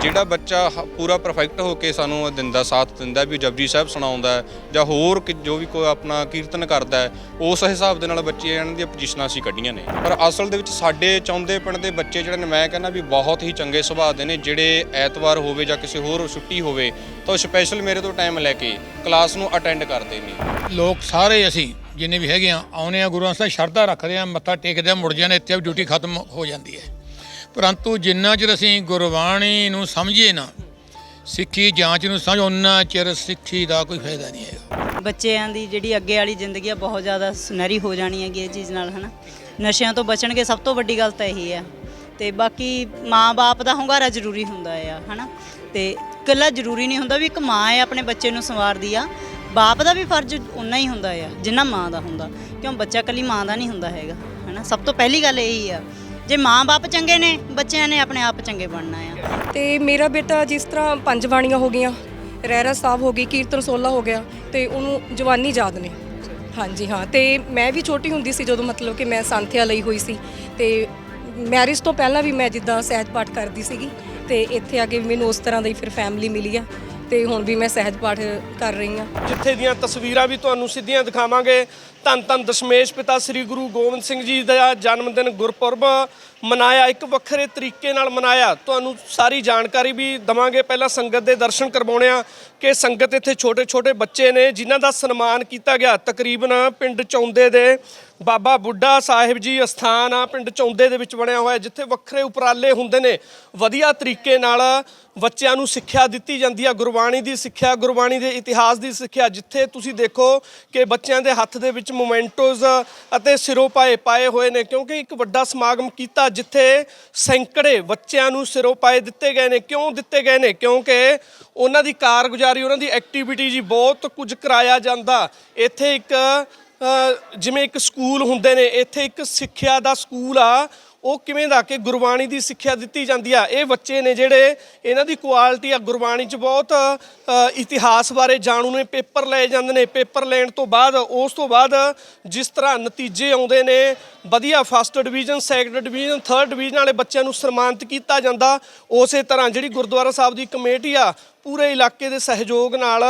ਜਿਹੜਾ ਬੱਚਾ ਹ- ਪੂਰਾ ਪਰਫੈਕਟ ਹੋ ਕੇ ਸਾਨੂੰ ਦਿੰਦਾ, ਸਾਥ ਦਿੰਦਾ, ਵੀ ਜਪਜੀ ਸਾਹਿਬ ਸੁਣਾਉਂਦਾ ਜਾਂ ਹੋਰ ਕਿ- ਜੋ ਵੀ ਕੋਈ ਆਪਣਾ ਕੀਰਤਨ ਕਰਦਾ ਉਸ ਹਿਸਾਬ ਦੇ ਨਾਲ ਬੱਚੇ ਇਹਨਾਂ ਦੀਆਂ ਪੋਜੀਸ਼ਨਾਂ ਅਸੀਂ ਕੱਢੀਆਂ ਨੇ। ਪਰ ਅਸਲ ਦੇ ਵਿੱਚ ਸਾਡੇ ਚੌਂਦੇ ਪਿੰਡ ਦੇ ਬੱਚੇ ਜਿਹੜੇ ਨੇ, ਮੈਂ ਕਹਿੰਦਾ ਵੀ ਬਹੁਤ ਹੀ ਚੰਗੇ ਸੁਭਾਅ ਦੇ ਨੇ, ਜਿਹੜੇ ਐਤਵਾਰ ਹੋਵੇ ਜਾਂ ਕਿਸੇ ਹੋਰ ਛੁੱਟੀ ਹੋਵੇ, ਤਾਂ ਸਪੈਸ਼ਲ ਮੇਰੇ ਤੋਂ ਟਾਈਮ ਲੈ ਕੇ ਕਲਾਸ ਨੂੰ ਅਟੈਂਡ ਕਰਦੇ ਨੇ। ਲੋਕ ਸਾਰੇ ਅਸੀਂ ਜਿੰਨੇ ਵੀ ਹੈਗੇ ਆ ਆਉਨੇ ਆ ਗੁਰੂਆਂ ਸਾਹਿਬ, ਸ਼ਰਧਾ ਰੱਖਦੇ ਆ, ਮੱਥਾ ਟੇਕਦੇ ਆ ਮੁੜ ਜਾਂਦੇ ਇੱਥੇ ਵੀ ਡਿਊਟੀ ਖਤਮ ਹੋ ਜਾਂਦੀ ਹੈ। ਪਰੰਤੂ ਜਿੰਨਾ ਚਿਰ ਅਸੀਂ ਗੁਰਬਾਣੀ ਨੂੰ ਸਮਝੀਏ ਨਾ, ਸਿੱਖੀ ਜਾਂਚ ਨੂੰ ਸਮਝ ਉਹਨਾਂ ਚਿਰ ਸਿੱਖੀ ਦਾ ਕੋਈ ਫਾਇਦਾ ਨਹੀਂ ਹੈਗਾ। ਬੱਚਿਆਂ ਦੀ ਜਿਹੜੀ ਅੱਗੇ ਵਾਲੀ ਜ਼ਿੰਦਗੀ ਆ, ਬਹੁਤ ਜ਼ਿਆਦਾ ਸੁਨਹਿਰੀ ਹੋ ਜਾਣੀ ਹੈਗੀ ਇਹ ਚੀਜ਼ ਨਾਲ, ਹਨਾ? ਨਸ਼ਿਆਂ ਤੋਂ ਬਚਣਗੇ ਸਭ ਤੋਂ ਵੱਡੀ ਗੱਲ ਤਾਂ ਇਹੀ ਹੈ ਤੇ ਬਾਕੀ ਮਾਂ-ਬਾਪ ਦਾ ਹੁੰਗਾਰਾ ਜ਼ਰੂਰੀ ਹੁੰਦਾ ਆ, ਹਨਾ? ਤੇ ਇਕੱਲਾ ਜ਼ਰੂਰੀ ਨਹੀਂ ਹੁੰਦਾ ਵੀ ਇੱਕ ਮਾਂ ਹੈ ਆਪਣੇ ਬੱਚੇ ਨੂੰ ਸੰਵਾਰਦੀ ਆ। ਬਾਪ ਦਾ ਵੀ ਫਰਜ਼ ਉਨਾ ਹੀ ਹੁੰਦਾ ਆ, ਜਿੰਨਾ ਮਾਂ ਦਾ ਹੁੰਦਾ। ਕਿਉਂ? ਬੱਚਾ ਇਕੱਲੀ ਮਾਂ ਦਾ ਨਹੀਂ ਹੁੰਦਾ ਹੈਗਾ, ਹਨਾ? ਸਭ ਤੋਂ ਪਹਿਲੀ ਗੱਲ ਇਹੀ ਆ ਜੇ ਮਾਂ-ਬਾਪ ਚੰਗੇ ਨੇ ਬੱਚਿਆਂ ਨੇ ਆਪਣੇ ਆਪ ਚੰਗੇ ਬਣਨਾ ਆ। ਤੇ ਮੇਰਾ ਬੇਟਾ ਜਿਸ ਤਰ੍ਹਾਂ ਪੰਜ ਬਾਣੀਆਂ ਹੋ ਗਈਆਂ ਰਹਿਰਾ ਸਾਹਿਬ ਹੋ ਗਈ ਕੀਰਤਨ ਸੋਲਾ ਹੋ ਗਿਆ ਤੇ ਉਹਨੂੰ ਜਵਾਨੀ ਯਾਦ ਨੇ। ਹਾਂਜੀ ਹਾਂ ਤੇ ਮੈਂ ਵੀ ਛੋਟੀ ਹੁੰਦੀ ਸੀ ਜਦੋਂ ਮਤਲਬ ਕਿ ਮੈਂ ਸੰਥਿਆ ਲਈ ਹੋਈ ਸੀ ਤੇ ਮੈਰਿਜ ਤੋਂ ਪਹਿਲਾਂ ਵੀ ਮੈਂ ਜਿੱਦਾਂ ਸਹਿਜ ਪਾਠ ਕਰਦੀ ਸੀਗੀ ਤੇ ਇੱਥੇ ਆ ਕੇ ਮੈਨੂੰ ਉਸ ਤਰ੍ਹਾਂ ਦੀ ਫਿਰ ਫੈਮਿਲੀ ਮਿਲੀ ਆ ਤੇ ਹੁਣ ਵੀ ਮੈਂ ਸਹਿਜ ਪਾਠ ਕਰ ਰਹੀ ਹਾਂ ਜਿੱਥੇ ਦੀਆਂ ਤਸਵੀਰਾਂ ਵੀ ਤੁਹਾਨੂੰ ਸਿੱਧੀਆਂ ਦਿਖਾਵਾਂਗੇ ਧੰਨ ਧੰਨ ਦਸ਼ਮੇਸ਼ ਪਿਤਾ ਸ੍ਰੀ ਗੁਰੂ ਗੋਬਿੰਦ ਸਿੰਘ ਜੀ ਦਾ ਜਨਮ ਦਿਨ ਗੁਰਪੁਰਬ ਮਨਾਇਆ, ਇੱਕ ਵੱਖਰੇ ਤਰੀਕੇ ਨਾਲ ਮਨਾਇਆ। ਤੁਹਾਨੂੰ ਸਾਰੀ ਜਾਣਕਾਰੀ ਵੀ ਦਵਾਂਗੇ। ਪਹਿਲਾਂ ਸੰਗਤ ਦੇ ਦਰਸ਼ਨ ਕਰਵਾਉਣੇ ਆ ਕਿ ਸੰਗਤ ਇੱਥੇ ਛੋਟੇ ਛੋਟੇ ਬੱਚੇ ਨੇ, ਜਿਨ੍ਹਾਂ ਦਾ ਸਨਮਾਨ ਕੀਤਾ ਗਿਆ। ਤਕਰੀਬਨ ਪਿੰਡ ਚੌਂਦੇ ਦੇ ਬਾਬਾ ਬੁੱਢਾ ਸਾਹਿਬ ਜੀ ਅਸਥਾਨ ਆ, ਪਿੰਡ ਚੌਂਦੇ ਦੇ ਵਿੱਚ ਬਣਿਆ ਹੋਇਆ, ਜਿੱਥੇ ਵੱਖਰੇ ਉਪਰਾਲੇ ਹੁੰਦੇ ਨੇ। ਵਧੀਆ ਤਰੀਕੇ ਨਾਲ ਬੱਚਿਆਂ ਨੂੰ ਸਿੱਖਿਆ ਦਿੱਤੀ ਜਾਂਦੀ ਆ। ਗੁਰਬਾਣੀ ਦੀ ਸਿੱਖਿਆ, ਗੁਰਬਾਣੀ ਦੇ ਇਤਿਹਾਸ ਦੀ ਸਿੱਖਿਆ, ਜਿੱਥੇ ਤੁਸੀਂ ਦੇਖੋ ਕਿ ਬੱਚਿਆਂ ਦੇ ਹੱਥ ਦੇ ਵਿੱਚ ਮੋਮੈਂਟੋਜ਼ ਅਤੇ ਸਿਰੋਪਾਏ ਪਾਏ ਹੋਏ ਨੇ ਕਿਉਂਕਿ ਇੱਕ ਵੱਡਾ ਸਮਾਗਮ ਕੀਤਾ ਜਿੱਥੇ ਸੈਂਕੜੇ ਬੱਚਿਆਂ ਨੂੰ ਸਿਰੋਪਾਏ ਦਿੱਤੇ ਗਏ ਨੇ। ਕਿਉਂ ਦਿੱਤੇ ਗਏ ਨੇ? ਕਿਉਂਕਿ ਉਹਨਾਂ ਦੀ ਕਾਰਗੁਜ਼ਾਰੀ, ਉਹਨਾਂ ਦੀ ਐਕਟੀਵਿਟੀ ਜੀ ਬਹੁਤ ਕੁਝ ਕਰਾਇਆ ਜਾਂਦਾ। ਇੱਥੇ ਇੱਕ ਜਿਵੇਂ ਇੱਕ ਸਕੂਲ ਹੁੰਦੇ ਨੇ, ਇੱਥੇ ਇੱਕ ਸਿੱਖਿਆ ਦਾ ਸਕੂਲ ਆ ਉਹ ਕਿਵੇਂ ਦਾ ਕਿ ਗੁਰਬਾਣੀ ਦੀ ਸਿੱਖਿਆ ਦਿੱਤੀ ਜਾਂਦੀ ਆ? ਇਹ ਬੱਚੇ ਨੇ ਜਿਹੜੇ ਇਹਨਾਂ ਦੀ ਕੁਆਲਿਟੀ ਆ ਗੁਰਬਾਣੀ 'ਚ ਬਹੁਤ ਇਤਿਹਾਸ ਬਾਰੇ ਜਾਣੂ ਨੇ, ਪੇਪਰ ਲਏ ਜਾਂਦੇ ਨੇ। ਪੇਪਰ ਲੈਣ ਤੋਂ ਬਾਅਦ, ਉਸ ਤੋਂ ਬਾਅਦ ਜਿਸ ਤਰ੍ਹਾਂ ਨਤੀਜੇ ਆਉਂਦੇ ਨੇ, ਵਧੀਆ first division second division third division ਵਾਲੇ ਬੱਚਿਆਂ ਨੂੰ ਸਨਮਾਨਿਤ ਕੀਤਾ ਜਾਂਦਾ, ਉਸੇ ਤਰ੍ਹਾਂ ਜਿਹੜੀ ਗੁਰਦੁਆਰਾ ਸਾਹਿਬ ਦੀ ਕਮੇਟੀ ਆ ਪੂਰੇ ਇਲਾਕੇ ਦੇ ਸਹਿਯੋਗ ਨਾਲ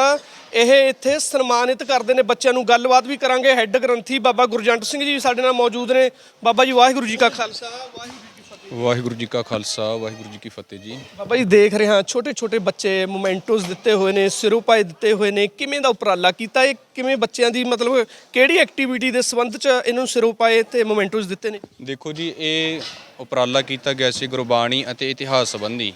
ਇਹ ਇੱਥੇ ਸਨਮਾਨਿਤ ਕਰਦੇ ਨੇ। ਬੱਚਿਆਂ ਨੂੰ ਗੱਲਬਾਤ ਵੀ ਕਰਾਂਗੇ। ਹੈੱਡ ਗ੍ਰੰਥੀ ਬਾਬਾ ਗੁਰਜੰਟ ਸਿੰਘ ਜੀ ਸਾਡੇ ਨਾਲ ਮੌਜੂਦ ਨੇ। ਬਾਬਾ ਜੀ ਵਾਹਿਗੁਰੂ ਜੀ ਕਾ ਖਾਲਸਾ। ਵਾਹਿਗੁਰੂ ਜੀ ਕੀ ਫਤਿਹ ਵਾਹਿਗੁਰੂ ਜੀ ਕਾ ਖਾਲਸਾ ਵਾਹਿਗੁਰੂ ਜੀ ਕੀ ਫਤਿਹ ਜੀ। ਬਾਬਾ ਜੀ ਦੇਖ ਰਹੇ ਹਾਂ ਛੋਟੇ ਛੋਟੇ ਬੱਚੇ ਮੋਮੈਂਟੋਸ ਦਿੱਤੇ ਹੋਏ ਨੇ ਸਿਰੋਪਾਏ ਦਿੱਤੇ ਹੋਏ ਨੇ। ਕਿਵੇਂ ਦਾ ਉਪਰਾਲਾ ਕੀਤਾ ਇਹ? ਕਿਵੇਂ ਬੱਚਿਆਂ ਦੀ ਮਤਲਬ ਕਿਹੜੀ ਐਕਟੀਵਿਟੀ ਦੇ ਸੰਬੰਧ ਚ ਇਹਨਾਂ ਸਿਰੋਪਾਏ ਤੇ ਮੋਮੈਂਟੋਸ ਦਿੱਤੇ ਨੇ? ਦੇਖੋ ਜੀ ਇਹ ਉਪਰਾਲਾ ਕੀਤਾ ਗਿਆ ਸੀ ਗੁਰਬਾਣੀ ਅਤੇ ਇਤਿਹਾਸ ਸੰਬੰਧੀ।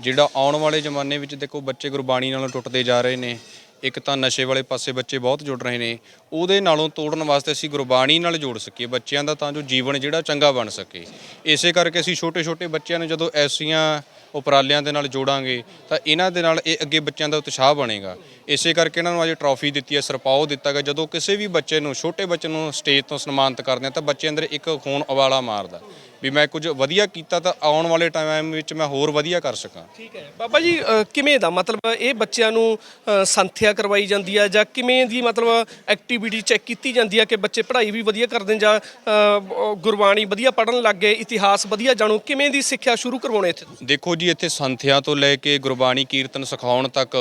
ਜਿਹੜਾ ਆਉਣ ਵਾਲੇ ਜ਼ਮਾਨੇ ਵਿੱਚ ਦੇਖੋ ਬੱਚੇ ਗੁਰਬਾਣੀ ਨਾਲੋਂ ਟੁੱਟਦੇ ਜਾ ਰਹੇ ਨੇ, ਇੱਕ ਤਾਂ ਨਸ਼ੇ ਵਾਲੇ ਪਾਸੇ ਬੱਚੇ ਬਹੁਤ ਜੁੜ ਰਹੇ ਨੇ, ਉਹਦੇ ਨਾਲੋਂ ਤੋੜਨ ਵਾਸਤੇ ਅਸੀਂ ਗੁਰਬਾਣੀ ਨਾਲ ਜੋੜ ਸਕੀਏ, ਬੱਚਿਆਂ ਦਾ ਤਾਂ ਜੋ ਜੀਵਨ ਜਿਹੜਾ ਚੰਗਾ ਬਣ ਸਕੇ। ਇਸੇ ਕਰਕੇ ਅਸੀਂ ਛੋਟੇ-ਛੋਟੇ ਬੱਚਿਆਂ ਨੂੰ ਜਦੋਂ ਐਸੀਆਂ ਉਪਰਾਲਿਆਂ ਦੇ ਨਾਲ ਜੋੜਾਂਗੇ, ਤਾਂ ਇਹਨਾਂ ਦੇ ਨਾਲ ਇਹ ਅੱਗੇ ਬੱਚਿਆਂ ਦਾ ਉਤਸ਼ਾਹ ਬਣੇਗਾ। ਇਸੇ ਕਰਕੇ ਇਹਨਾਂ ਨੂੰ ਅੱਜ ਟਰੋਫੀ ਦਿੱਤੀ ਹੈ, ਸਰਪਾਓ ਦਿੱਤਾ ਗਿਆ, ਜਦੋਂ ਕਿਸੇ ਵੀ ਬੱਚੇ ਨੂੰ, ਛੋਟੇ ਬੱਚੇ ਨੂੰ ਸਟੇਜ ਤੋਂ ਸਨਮਾਨਿਤ ਕਰਦੇ ਆ ਤਾਂ ਬੱਚੇ ਅੰਦਰ ਇੱਕ ਖੂਨ ਉਬਾਲਾ ਮਾਰਦਾ। ਵੀ ਮੈਂ ਕੁਝ ਵਧੀਆ ਕੀਤਾ ਤਾਂ ਆਉਣ ਵਾਲੇ ਟਾਈਮ ਵਿੱਚ ਮੈਂ ਹੋਰ ਵਧੀਆ ਕਰ ਸਕਾਂ ਠੀਕ ਹੈ ਬਾਬਾ ਜੀ ਅ, ਕਿਵੇਂ ਦਾ ਮਤਲਬ ਇਹ ਬੱਚਿਆਂ ਨੂੰ ਅ, ਸੰਥਿਆ ਕਰਵਾਈ ਜਾਂਦੀ ਆ ਜਾਂ ਕਿਵੇਂ ਦੀ ਮਤਲਬ ਐਕਟੀਵਿਟੀ ਚੈੱਕ ਕੀਤੀ ਜਾਂਦੀ ਆ ਕਿ ਬੱਚੇ ਪੜ੍ਹਾਈ ਵੀ ਵਧੀਆ ਕਰਦੇ ਨੇ ਜਾਂ ਅ, ਬ- ਗੁਰਬਾਣੀ ਵਧੀਆ ਪੜ੍ਹਨ ਲੱਗ ਗਏ ਇਤਿਹਾਸ ਵਧੀਆ ਜਾਣੋ ਕਿਵੇਂ ਦੀ ਸਿੱਖਿਆ ਸ਼ੁਰੂ ਕਰਵਾਉਣੇ ਇੱਥੇ ਤੁਸੀਂ? ਦੇਖੋ ਜੀ ਇੱਥੇ ਸੰਥਿਆ ਤੋਂ ਲੈ ਕੇ ਗੁਰਬਾਣੀ ਕੀਰਤਨ ਸਿਖਾਉਣ ਤੱਕ